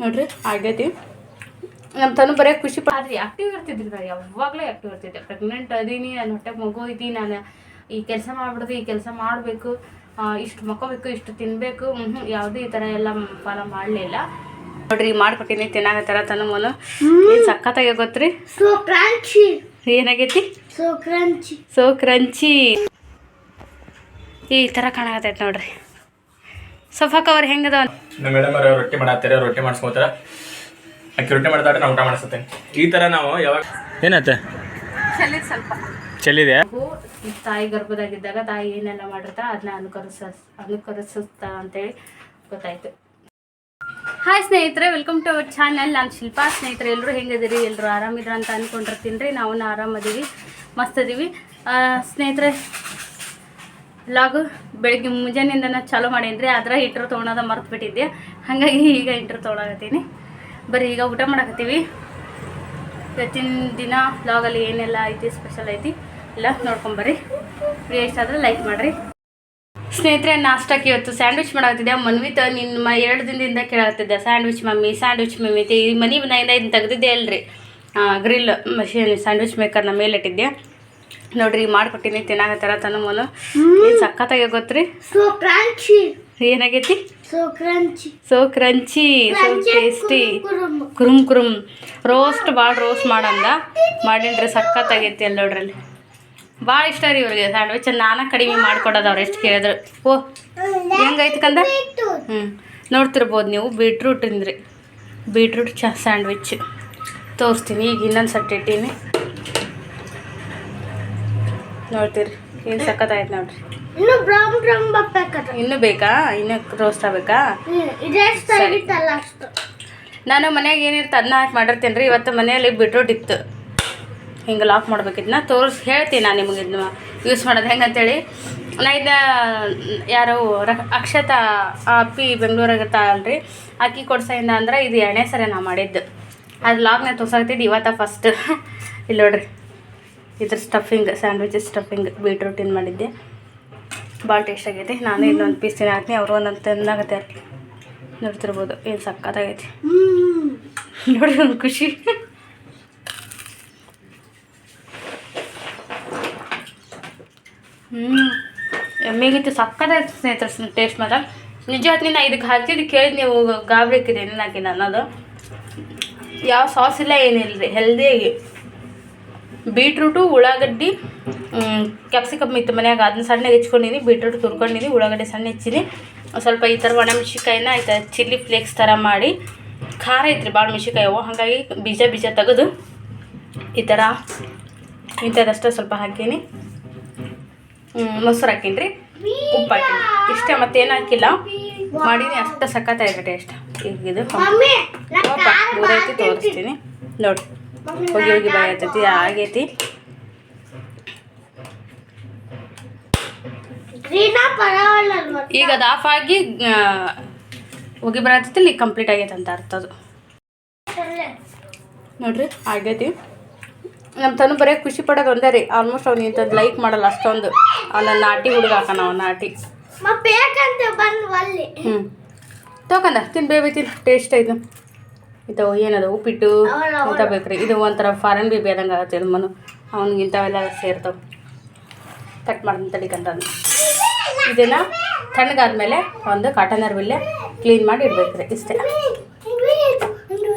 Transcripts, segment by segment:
ನೋಡ್ರಿ ಆಗೈತಿ. ನಮ್ಮ ತನು ಬರೀ ಖುಷಿ ಪಡ್ರಿ ಆದ್ರೆ ಆಕ್ಟಿವ್ ಇರ್ತಿದ್ರಿ ನಾನು ಯಾವಾಗಲೂ ಆಕ್ಟಿವ್ ಇರ್ತಿದ್ದೆ. ಪ್ರೆಗ್ನೆಂಟ್ ಅದೀನಿ ನಾನು ಹೊಟ್ಟೆಗೆ ಮಗು ಇದ್ದೀನಿ ನಾನು ಈ ಕೆಲಸ ಮಾಡ್ಬಿಡ್ದು ಈ ಕೆಲಸ ಮಾಡಬೇಕು. ಇಷ್ಟು ಮಕ್ಕೋಬೇಕು ಇಷ್ಟು ತಿನ್ನಬೇಕು ಹ್ಞೂ ಯಾವುದೇ ಈ ಥರ ಎಲ್ಲ ಫಾಲೋ ಮಾಡಲಿಲ್ಲ. ನೋಡ್ರಿ ಮಾಡ್ಕೊಟ್ಟಿನಿ ತಿನ್ನಾಗತ್ತಾರ ತನು ಮನು. ಏನು ಸಖತ್ತಾಗಿ ಗೊತ್ತ್ರಿ? ಸೋ ಕ್ರಾಂಚಿ ಏನಾಗೈತಿ? ಸೋ ಕ್ರಂಚಿ ಸೋ ಕ್ರಂಚಿ ಈ ಥರ ಕಾಣಾಗತ್ತೈತೆ ನೋಡ್ರಿ. ಸೋಫಾ ಕವರ್ ಹೆಂಗದ ನಮ್ಮ ಮೇಡಮ್ ಅವ್ರು ರೊಟ್ಟಿ ಮಾಡತ್ತಾರೆ ರೊಟ್ಟಿ ಮಾಡಿಸ್ಕೋತಾರ. ಅಕ್ಕಿ ರೊಟ್ಟಿ ಮಾಡ್ತಾರೆ ನಾವು ಊಟ ಮಾಡಿಸ್ತೇನೆ ಈ ತರ ನಾವು ಯಾವಾಗ ಏನತ್ತೆ? ಚಳಿ ಸ್ವಲ್ಪ. ಚೆಲ್ಲಿದೆ ತಾಯಿ ಗರ್ಭದಾಗಿದ್ದಾಗ ತಾಯಿ ಏನೆಲ್ಲ ಮಾಡಿರ್ತಾ ಅದನ್ನ ಅನುಕರಿಸ ಅನುಕರಿಸುತ್ತಾ ಅಂತೇಳಿ ಗೊತ್ತಾಯ್ತು. ಹಾಯ್ ಸ್ನೇಹಿತರೆ ವೆಲ್ಕಮ್ ಟು ಅವರ್ ಚಾನಲ್ ನಾನು ಶಿಲ್ಪಾ. ಸ್ನೇಹಿತರೆ ಎಲ್ಲರೂ ಹೆಂಗಿದ್ದೀರಿ? ಎಲ್ಲರೂ ಆರಾಮಿದ್ರ ಅಂತ ಅಂದ್ಕೊಂಡಿರ್ತೀನಿ ರೀ. ನಾವು ಆರಾಮದೀವಿ ಮಸ್ತ್ ಅದೀವಿ ಸ್ನೇಹಿತರೆ ಲಾಗು ಬೆಳಗ್ಗೆ ಮುಂಜಾನೆಯಿಂದನೇ ಚಾಲೂ ಮಾಡಿದ್ರೆ ಅದರ ಇಂಟ್ರ್ ತೊಗೊಳೋದ ಮರ್ತು ಬಿಟ್ಟಿದ್ದೆ. ಹಾಗಾಗಿ ಈಗ ಇಂಟ್ರ್ ತೊಗೊಳಕತ್ತೀನಿ. ಬರೀ ಈಗ ಊಟ ಮಾಡಕತ್ತೀವಿ. ಇವತ್ತಿನ ದಿನ ಲಾಗಲ್ಲಿ ಏನೆಲ್ಲ ಐತಿ ಸ್ಪೆಷಲ್ ಐತಿ, ಎಲ್ಲ ನೋಡ್ಕೊಂಬರ್ರಿ ಫ್ರೀ ಇಷ್ಟ ಆದರೆ ಲೈಕ್ ಮಾಡಿರಿ. ಸ್ನೇಹಿತರೆ, ನಾಷ್ಟಕ್ಕೆ ಇವತ್ತು ಸ್ಯಾಂಡ್ವಿಚ್ ಮಾಡಾಕತ್ತಿದ್ದೆ. ಮನ್ವಿತ ನಿನ್ನ ಎರಡು ದಿನದಿಂದ ಕೇಳಾಕತ್ತಿದ್ದೆ. ಸ್ಯಾಂಡ್ವಿಚ್ ಮಮ್ಮಿ ಸ್ಯಾಂಡ್ವಿಚ್ ಮಮ್ಮಿ ಈ ಮನೆ ಮನೆಯಿಂದ ಇದನ್ನ ತೆಗೆದಿದ್ದೆ ಅಲ್ರಿ. ಗ್ರಿಲ್ ಮಷೀನ್ ಸ್ಯಾಂಡ್ವಿಚ್ ಮೇಕರ್ನ ಮೇಲಿಟ್ಟಿದ್ದೆ ನೋಡ್ರಿ ಮಾಡ್ಕೊಟ್ಟಿನಿ ತಿನ್ನಾಗತ್ತಾರ ತನ್ನ ಮನು. ಏನು ಸಖತ್ತಾಗಿ ಗೊತ್ತ್ರಿ? Crunchy. ಏನಾಗೈತಿ? So. So crunchy so tasty. ಕುರುಮ್ ಕುರುಮ್. ರೋಸ್ಟ್ ಭಾಳ ರೋಸ್ಟ್ ಮಾಡಂದ. ಮಾಡೀನ್ರಿ ಸಖತ್ತಾಗೈತಿ ಅಲ್ಲಿ ನೋಡ್ರಲ್ಲಿ. ಭಾಳ ಇಷ್ಟ ರೀ ಇವ್ರಿಗೆ ಸ್ಯಾಂಡ್ವಿಚ್ ನಾನು ಕಡಿಮೆ ಮಾಡ್ಕೊಡೋದು ಅವ್ರು ಎಷ್ಟು ಕೇಳಿದ್ರು. ಓ ಹೆಂಗೈತಿ ಕಂದ. ಹ್ಞೂ ನೋಡ್ತಿರ್ಬೋದು ನೀವು ಬೀಟ್ರೂಟ್ ರೀ ಬೀಟ್ರೂಟ್ ಚ ಸ್ಯಾಂಡ್ವಿಚ್ ತೋರಿಸ್ತೀನಿ ಈಗ ಇನ್ನೊಂದು ಸಟ್ ಇಟ್ಟೀನಿ. ನೋಡ್ತೀರಿ ಏನು ಸಖತ್ತಾಯ್ತು ನೋಡ್ರಿ. ಇನ್ನು ಬ್ರೌನ್ ಬ್ರೌನ್ ಬರ್ಬೇಕದ ಇನ್ನೂ ಬೇಕಾ? ಇನ್ನೂ ರೋಸ್ಟ್ ಆಗಬೇಕಾ ಇದೆಷ್ಟು ಆಗಿತ್ತಲ್ಲ ಅಷ್ಟು. ನಾನು ಮನ್ಯಾಗ ಏನಿರ್ತ ಅದನ್ನ ಹಾಕಿ ಮಾಡಿರ್ತೀನಿ ರೀ ಇವತ್ತು ಮನೆಯಲ್ಲಿ ಬಿಟ್ರೋಟ್ ಇತ್ತು. ಹಿಂಗೆ ಲಾಕ್ ಮಾಡ್ಬೇಕಿದ್ನ ತೋರಿಸಿ ಹೇಳ್ತೀನಿ ನಾನು ನಿಮಗೆ ಇದನ್ನ ಯೂಸ್ ಮಾಡೋದು ಹೆಂಗಂತೇಳಿ ನಾ ಇದನ್ನ ಯಾರು ರ ಅಕ್ಷತಾ ಆ ಅಪ್ಪಿ ಬೆಂಗಳೂರಾಗ ಇರ್ತಾಳಲ್ರಿ. ಅಕ್ಕಿ ಕೊಡ್ಸೈಂದ ಅಂದ್ರೆ ಇದು ಎರಡನೇ ಸರಿ ನಾ ಮಾಡಿದ್ದು. ಅದು ಲಾಕ್ನ ತೋರ್ಸಾಗ್ತಿದ್ದು ಇವತ್ತ ಫಸ್ಟ್ ಇಲ್ಲಿ ನೋಡ್ರಿ. ಇದ್ರ ಸ್ಟಫಿಂಗ್ ಸ್ಯಾಂಡ್ವಿಚ್ ಸ್ಟಫಿಂಗ್ ಬೀಟ್ರೂಟಿನ ಮಾಡಿದ್ದೆ. ಭಾಳ ಟೇಸ್ಟ್ ಆಗೈತಿ. ನಾನು ಇನ್ನೊಂದು ಪೀಸ್ ತಿನ್ನಾಕ್ತೀನಿ ಅವರು ಒಂದೊಂದು ತಿನ್ನಾಗತ್ತೆ ನೋಡ್ತಿರ್ಬೋದು. ಏನು ಸಕ್ಕತ್ತಾಗೈತಿ. ನೋಡಿ ಒಂದು ಖುಷಿ. ಹ್ಞೂ ಎಮ್ಮೆಗಿತ್ತು. ಸಕ್ಕತ್ತಾಯ್ತು ಸ್ನೇಹಿತರೆ ಟೇಸ್ಟ್ ಮಾತ್ರ. ನಿಜ ಹೇಳ್ತೀನಿ, ನಾ ಇದಕ್ಕೆ ಹಾಕಿದ್ದು ಕೇಳಿದ್ ನೀವು ಗಾಬರಿ ಹಾಕಿದೆ ಏನೇನು ಅನ್ನೋದು. ಯಾವ ಸಾಸ್ ಇಲ್ಲ ಏನಿಲ್ಲ ರೀ ಹೆಲ್ದಿಯಾಗಿ ಬೀಟ್ರೂಟು ಉಳ್ಳಾಗಡ್ಡಿ ಕ್ಯಾಪ್ಸಿಕಮ್ ಇತ್ತು ಮನ್ಯಾಗ. ಅದನ್ನ ಸಣ್ಣಗೆ ಹೆಚ್ಕೊಂಡಿನಿ ಬೀಟ್ರೂಟ್ ತುರ್ಕೊಂಡಿದ್ದೀನಿ ಉಳ್ಳಾಗಡ್ಡೆ ಸಣ್ಣ ಹೆಚ್ಚಿನಿ. ಸ್ವಲ್ಪ ಈ ಥರ ಒಣಮೆಣ್ಸಿಕಾಯಿನ ಈ ಥರ ಚಿಲ್ಲಿ ಫ್ಲೇಕ್ಸ್ ಥರ ಮಾಡಿ. ಖಾರ ಐತ್ರಿ ಭಾಳ ಮೆಣ್ಸಿಕಾಯಿ ಅವು. ಹಾಗಾಗಿ ಬೀಜ ಬೀಜ ತೆಗೆದು ಈ ಥರ ಇಂಥದ್ದಷ್ಟೇ ಸ್ವಲ್ಪ ಹಾಕೀನಿ. ಮೊಸರು ಹಾಕೀನಿ ರೀ ಉಪ್ಪು ಹಾಕೀನಿ. ಇಷ್ಟೇ ಮತ್ತೇನು ಹಾಕಿಲ್ಲ. ಮಾಡೀನಿ ಅಷ್ಟು ಸಖತ್ತಾಗಿಬಿಟ್ಟೆ ಟೇಸ್ಟ್ ಈಗ ಇದು ತೋರಿಸ್ತೀನಿ. ನೋಡಿ. ಹೋಗಿ ಹೋಗಿ ಬಾಯ್ ಆಯ್ತೈತಿ ಆಗೈತಿ ಈಗ ಅದು ಆಫ್ ಆಗಿ ಹೋಗಿ ಬರತ್ತೈತಿ ಇಲ್ಲಿ ಕಂಪ್ಲೀಟ್ ಆಗೈತೆ ಅಂತ ಅರ್ಥ ಅದು. ನೋಡ್ರಿ ಆಗೈತಿ. ನಮ್ಮ ತನು ಬರೀ ಖುಷಿ ಪಡೋದು ಒಂದೇ ರೀ. ಆಲ್ಮೋಸ್ಟ್ ಅವ್ನು ಇಂಥದ್ದು ಲೈಕ್ ಮಾಡಲ್ಲ ಅಷ್ಟೊಂದು. ಅವನ ನಾಟಿ ಹುಡುಗ ಹಾಕೋಣ ಅವ್ನ ನಾಟಿ. ಹ್ಞೂ ತಗೊಂಡ ತಿನ್ ಬೇಬಿ ತಿನ್ ಟೇಸ್ಟ್ ಐದು ಇದು ಏನದ, ಉಪ್ಪಿಟ್ಟು ಅಂತ ಬೇಕ್ರಿ? ಇದು ಒಂಥರ ಫಾರಿನ್ ಬೇಬಿ ಆದಂಗೆ ಆಗತ್ತೆ ಇದು ಮನು. ಅವ್ನಿಗೆ ಇಂಥವೆಲ್ಲ ಸೇರ್ತವೆ. ಕಟ್ ಮಾಡ್ತೀನಿ ತಡಿಕಂತ ಇದನ್ನ ತಣ್ಣಗಾದ್ಮೇಲೆ ಒಂದು ಕಾಟನ್ ಅರ್ವಿಲ್ಲೆ ಕ್ಲೀನ್ ಮಾಡಿ ಇಡ್ಬೇಕ್ರಿ, ಇಷ್ಟೇ.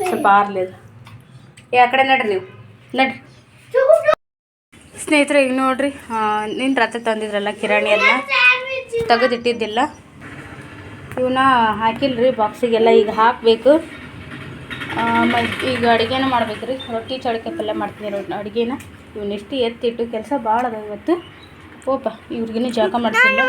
ಸ್ವಲ್ಪ ಆರ್ಲಿ ಯಾ ಕಡೆ ನಡ್ರಿ ನೀವು. ನಡ್ರಿ. ಸ್ನೇಹಿತರೆ, ಈಗ ನೋಡ್ರಿ ನಿನ್ನ ರಾತ್ರಿ ತಂದಿದ್ರಲ್ಲ ಕಿರಾಣಿ ಎಲ್ಲ? ತೆಗೆದಿಟ್ಟಿದ್ದಿಲ್ಲ. ಇವನ್ನ ಹಾಕಿಲ್ರಿ ಬಾಕ್ಸಿಗೆಲ್ಲ ಈಗ ಹಾಕಬೇಕು. ಮತ್ತು ಈಗ ಅಡುಗೆನ ಮಾಡ್ಬೇಕು ರೀ ರೊಟ್ಟಿ ಚಳಕೆ ಪಲ್ಯ ಮಾಡ್ತೀನಿ ರೊಟ್ಟಿ ಅಡುಗೆನ. ಇವನ್ನೆಷ್ಟು ಎತ್ತಿಟ್ಟು ಕೆಲಸ ಭಾಳ ಅದ ಇವತ್ತು. ಓಪ ಇವ್ರಿಗೇನು ಜಳಕ ಮಾಡಿಸಿಲ್ಲ.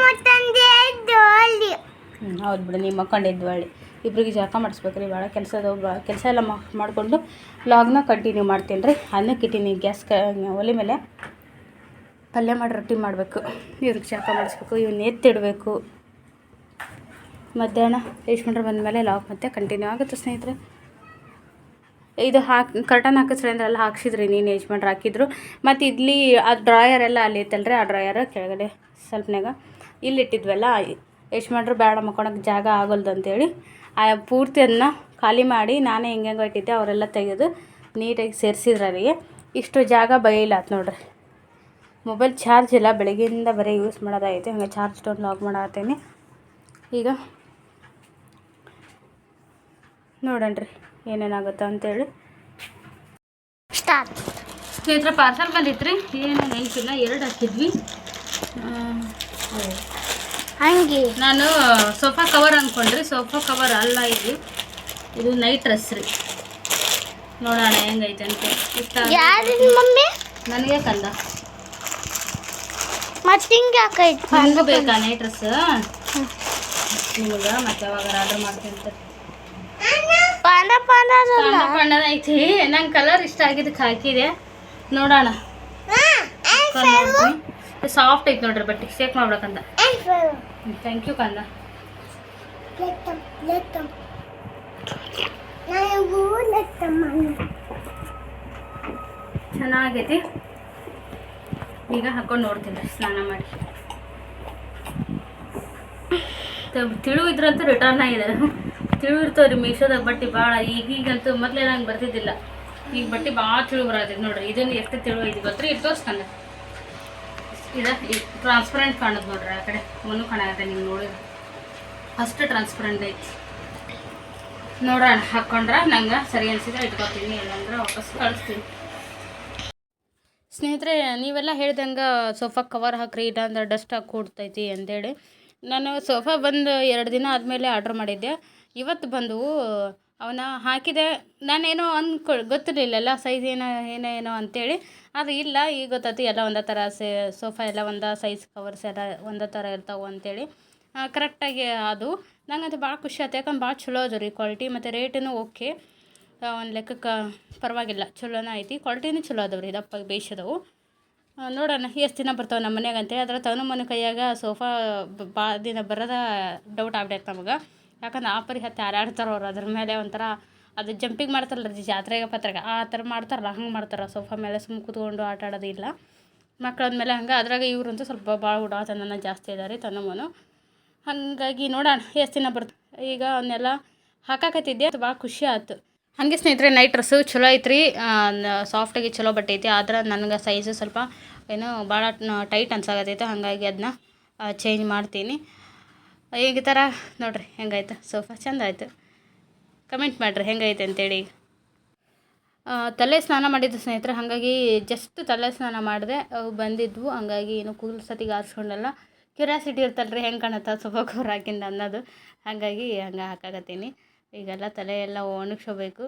ಹ್ಞೂ ಹೌದು ಬಿಡು ನೀವು ಮಕ್ಕೊಂಡಿದ್ದು ಹಳ್ಳಿ. ಇಬ್ಬರಿಗೆ ಜಳಕ ಮಾಡಿಸ್ಬೇಕು ರೀ ಭಾಳ ಕೆಲಸ ಭಾಳ ಕೆಲಸ ಎಲ್ಲ ಮಾ ಮಾಡಿಕೊಂಡು ಲಾಗ್ನ ಕಂಟಿನ್ಯೂ ಮಾಡ್ತೀನಿ ರೀ. ಅನ್ನಕ್ಕೆ ಇಟ್ಟೀನಿ ಗ್ಯಾಸ್ ಕ ಒಲೆ ಮೇಲೆ ಪಲ್ಯ ಮಾಡಿ ರೊಟ್ಟಿ ಮಾಡಬೇಕು. ಇವ್ರಿಗೆ ಜಳಕ ಮಾಡಿಸ್ಬೇಕು. ಇವನ್ನ ಎತ್ತಿಡಬೇಕು. ಮಧ್ಯಾಹ್ನ ಯಶ್ಮಂಡ್ರೆ ಬಂದಮೇಲೆ ಲಾಗ್ ಮತ್ತೆ ಕಂಟಿನ್ಯೂ ಆಗುತ್ತೆ ಸ್ನೇಹಿತರೆ. ಇದು ಹಾಕಿ ಕರ್ಟನ್ ಹಾಕಿಸ್ರಿ ಅಂದ್ರೆ ಎಲ್ಲ ಹಾಕ್ಸಿದ್ರಿ, ನೀನು ಯಜಮಾನ್ರು ಹಾಕಿದ್ರು. ಮತ್ತು ಇಲ್ಲಿ ಆ ಡ್ರಾಯರ್ ಎಲ್ಲ ಅಲ್ಲಿ ಐತಲ್ರಿ, ಆ ಡ್ರಾಯರ್ ಕೆಳಗಡೆ ಸ್ವಲ್ಪನಾಗ ಇಟ್ಟಿದ್ವಲ್ಲ ಯಜಮಾನ್ರು ಬೇಡ ಮಕ್ಕೊಳಕ್ಕೆ ಜಾಗ ಆಗೋಲ್ದು ಅಂತೇಳಿ ಆ ಪೂರ್ತಿ ಅದನ್ನ ಖಾಲಿ ಮಾಡಿ ನಾನೇ ಹೆಂಗೆ ಇಟ್ಟಿದ್ದೆ, ಅವರೆಲ್ಲ ತೆಗೆದು ನೀಟಾಗಿ ಸೇರಿಸಿದ್ರು ಅವರಿಗೆ. ಇಷ್ಟು ಜಾಗ ಬೈಲಾತ್ ನೋಡ್ರಿ. ಮೊಬೈಲ್ ಚಾರ್ಜ್ ಇಲ್ಲ, ಬೆಳಗ್ಗೆಯಿಂದ ಬರೀ ಯೂಸ್ ಮಾಡೋದಾಗೈತೆ, ಹಂಗೆ ಚಾರ್ಜ್ ಡೌನ್ ಲಾಗ್ ಮಾಡತ್ತೀನಿ ಈಗ ನೋಡಣ್ರಿ ಏನೇನಾಗುತ್ತೆ ಅಂತೇಳಿ. ಸ್ಟಾರ್ಟ್. ಸ್ನೇಹಿತರೆ ಪಾರ್ಸಲ್ ಬಂದಿತ್ತು ಏನು ನೆನಪಿಲ್ಲ ಎರಡು ಹಾಕಿದ್ವಿ. ಹಂಗೆ. ನಾನು ಸೋಫಾ ಕವರ್ ಅಂದ್ಕೊಂಡ್ರಿ ಸೋಫಾ ಕವರ್ ಅಲ್ಲ ಇದು ಇದು ನೈಟ್ ಡ್ರೆಸ್ ರೀ. ನೋಡೋಣ ಹೆಂಗೈತೆ ಅಂತ. ಇಷ್ಟ ಮಮ್ಮಿ? ನನಗೆ ಕಂದ. ಮತ್ತೆ ಹಿಂಗೆ ಹಾಕೈತಿ ಬೇಕಾ ನೈಟ್ ಡ್ರೆಸ್ ನಿಮಗೆ ಮತ್ತೆ ಯಾವಾಗ ಆರ್ಡರ್ ಮಾಡ್ತೀನಿ ಪಾನ ಸಣ್ಣ ಬಣ್ಣದ ಐತಿ. ನಂಗೆ ಕಲರ್ ಇಷ್ಟ ಆಗಿದ್ದಕ್ಕೆ ಹಾಕಿದೆ ನೋಡೋಣ. ಸಾಫ್ಟ್ ಐತಿ ನೋಡ್ರಿ ಬಟ್ಟೆ ಶೇಕ್ ಮಾಡ್ಬೇಕಂತ. ಥ್ಯಾಂಕ್ ಯು ಕಂದ. ಚೆನ್ನಾಗೈತಿ. ಈಗ ಹಾಕೊಂಡು ನೋಡ್ತೀನಿ ಸ್ನಾನ ಮಾಡಿ. ತಿಳುವಿದ್ರಂತೂ ರಿಟರ್ನ್ ಆಗಿದೆ. ತಿಳು ರೀ ಮೀಶೋದಾಗ ಬಟ್ಟೆ ಭಾಳ. ಈಗೀಗಂತೂ ಮೊದಲೇ ನಂಗೆ ಬರ್ತಿದ್ದಿಲ್ಲ. ಈಗ ಬಟ್ಟೆ ಭಾಳ ತಿಳಿ ಬರತೈತಿ ನೋಡ್ರಿ. ಇದನ್ನು ಎಷ್ಟು ತಿಳುವ ಇದು ಗೊತ್ತ್ರಿ? ಇದು ತೋರಿಸ್ತಾನ ಇದ ಟ್ರಾನ್ಸ್ಪರೆಂಟ್ ಕಾಣೋದು ನೋಡ್ರಿ ಆ ಕಡೆ. ಮನು ಕಾಣತ್ತೆ ನೀವು ನೋಡಿದ್ರೆ. ಅಷ್ಟು ಟ್ರಾನ್ಸ್ಪರೆಂಟ್ ಐತಿ. ನೋಡೋಣ ಹಾಕ್ಕೊಂಡ್ರೆ ನಂಗೆ ಸರಿ ಅನಿಸಿದ್ರೆ ಇಟ್ಕೊತೀನಿ. ಇಲ್ಲಾಂದ್ರೆ ವಾಪಸ್ ಕಳಿಸ್ತೀನಿ. ಸ್ನೇಹಿತರೆ, ನೀವೆಲ್ಲ ಹೇಳ್ದಂಗೆ ಸೋಫಾ ಕವರ್ ಹಾಕ್ರಿ, ಇಲ್ಲಾಂದ್ರೆ ಡಸ್ಟ್ ಹಾಕಿ ಕೂಡ್ತೈತಿ ಅಂತೇಳಿ ನಾನು ಸೋಫಾ ಬಂದು ಎರಡು ದಿನ ಆದಮೇಲೆ ಆರ್ಡ್ರ್ ಮಾಡಿದ್ದೆ. ಇವತ್ತು ಬಂದು ಅವನ ಹಾಕಿದೆ. ನಾನೇನೋ ಅಂದ್ಕೊ ಗೊತ್ತಿರಲಿಲ್ಲ ಸೈಜ್ ಏನೋ ಏನೋ ಏನೋ ಅಂತೇಳಿ. ಅದು ಇಲ್ಲ, ಈಗ ಗೊತ್ತಾಯ್ತು, ಎಲ್ಲ ಒಂದೇ ಥರ ಸೇ ಸೋಫಾ ಎಲ್ಲ ಒಂದೇ ಸೈಜ್ ಕವರ್ಸ್ ಎಲ್ಲ ಒಂದೇ ಥರ ಇರ್ತಾವೆ ಅಂತೇಳಿ. ಕರೆಕ್ಟಾಗಿ ಅದು. ನಂಗಂತೂ ಭಾಳ ಖುಷಿ ಆಯ್ತು. ಯಾಕಂದ್ರೆ ಭಾಳ ಚಲೋ ಅದು ರೀ ಕ್ವಾಲಿಟಿ ಮತ್ತು ರೇಟೂ ಓಕೆ ಒಂದು ಲೆಕ್ಕಕ್ಕೆ ಪರವಾಗಿಲ್ಲ. ಚಲೋನ ಐತಿ. ಕ್ವಾಲಿಟಿನೂ ಚಲೋ ಅದಾವೆ ರೀ ಬೇಯಿಸಿದವು ನೋಡೋಣ, ಎಷ್ಟು ದಿನ ಬರ್ತಾವೆ ನಮ್ಮ ಮನ್ಯಾಗ ಅಂತೇಳಿ ಅದರ ತವನ ಮನೆ ಕೈಯಾಗ ಸೋಫಾ ಭಾಳ ದಿನ ಬರೋದ ಡೌಟ್ ಆಗ್ಬಿಟ್ಟೈತೆ ನಮಗೆ. ಯಾಕಂದ್ರೆ ಆ ಪರಿ ಹತ್ತಿ ಹಾರಾಡ್ತಾರೆ ಅವ್ರು ಅದ್ರ ಮೇಲೆ ಒಂಥರ ಅದು ಜಂಪಿಂಗ್ ಮಾಡ್ತಾರಲ್ಲ ರೀ ಜಾತ್ರೆಗೆ ಪತ್ರೆಗೆ ಆ ಥರ ಮಾಡ್ತಾರಲ್ಲ, ಹಂಗೆ ಮಾಡ್ತಾರೆ. ಸೋಫಾ ಮೇಲೆ ಸುಮ್ಮ ಕೂತ್ಕೊಂಡು ಆಟ ಆಡೋದಿಲ್ಲ ಇಲ್ಲ. ಮಕ್ಕಳಾದ್ಮೇಲೆ ಹಂಗೆ, ಅದ್ರಾಗ ಇವ್ರಂತೂ ಸ್ವಲ್ಪ ಭಾಳ ಉಡಾತನ ಜಾಸ್ತಿ ಇದ್ದಾರೆ ತನ್ನಮ್ಮನು ಹಾಗಾಗಿ ನೋಡೋಣ, ಎಷ್ಟು ದಿನ ಬರ್ತ, ಈಗ ಅವನ್ನೆಲ್ಲ ಹಾಕಾಕತ್ತಿದ್ದೆ, ಅದು ಭಾಳ ಖುಷಿ ಆಯ್ತು ಹಾಗೆ ಸ್ನೇಹಿತರೆ ನೈಟ್ ಡ್ರೆಸ್ಸು ಚಲೋ ಐತ್ರಿ. ಸಾಫ್ಟಾಗಿ ಚಲೋ ಬಟ್ಟೆ ಐತಿ. ಆದ್ರೆ ನನಗೆ ಸೈಜು ಸ್ವಲ್ಪ ಏನೋ ಭಾಳ ಟೈಟ್ ಅನ್ಸಾಗತ್ತೈತೆ ಹಾಗಾಗಿ ಅದನ್ನ ಚೇಂಜ್ ಮಾಡ್ತೀನಿ. ಈಗ ಥರ ನೋಡ್ರಿ, ಹೆಂಗಾಯ್ತು? ಸೋಫಾ ಚಂದ ಆಯಿತು ಕಮೆಂಟ್ ಮಾಡಿರಿ ಹೆಂಗೈತೆ ಅಂತೇಳಿ ಈಗ. ತಲೆ ಸ್ನಾನ ಮಾಡಿದ್ದು ಸ್ನೇಹಿತರೆ, ಹಾಗಾಗಿ ಜಸ್ಟ್ ತಲೆ ಸ್ನಾನ ಮಾಡಿದೆ. ಅವು ಬಂದಿದ್ವು, ಹಂಗಾಗಿ ಏನು ಕೂದಲು ಸತಿಗೆ ಆರಿಸ್ಕೊಂಡಲ್ಲ. ಕ್ಯೂರಿಯಾಸಿಟಿ ಇರ್ತಲ್ಲ ರೀ ಹೆಂಗೆ ಕಾಣುತ್ತೆ ಸೋಫಾ ಕವರ್ ಹಾಕಿಂದ ಅನ್ನೋದು. ಹಾಗಾಗಿ ಹಂಗೆ ಹಾಕಾಕತ್ತೀನಿ. ಈಗೆಲ್ಲ ತಲೆ ಎಲ್ಲ ಒಣಗಿಸ್ಕೋಬೇಕು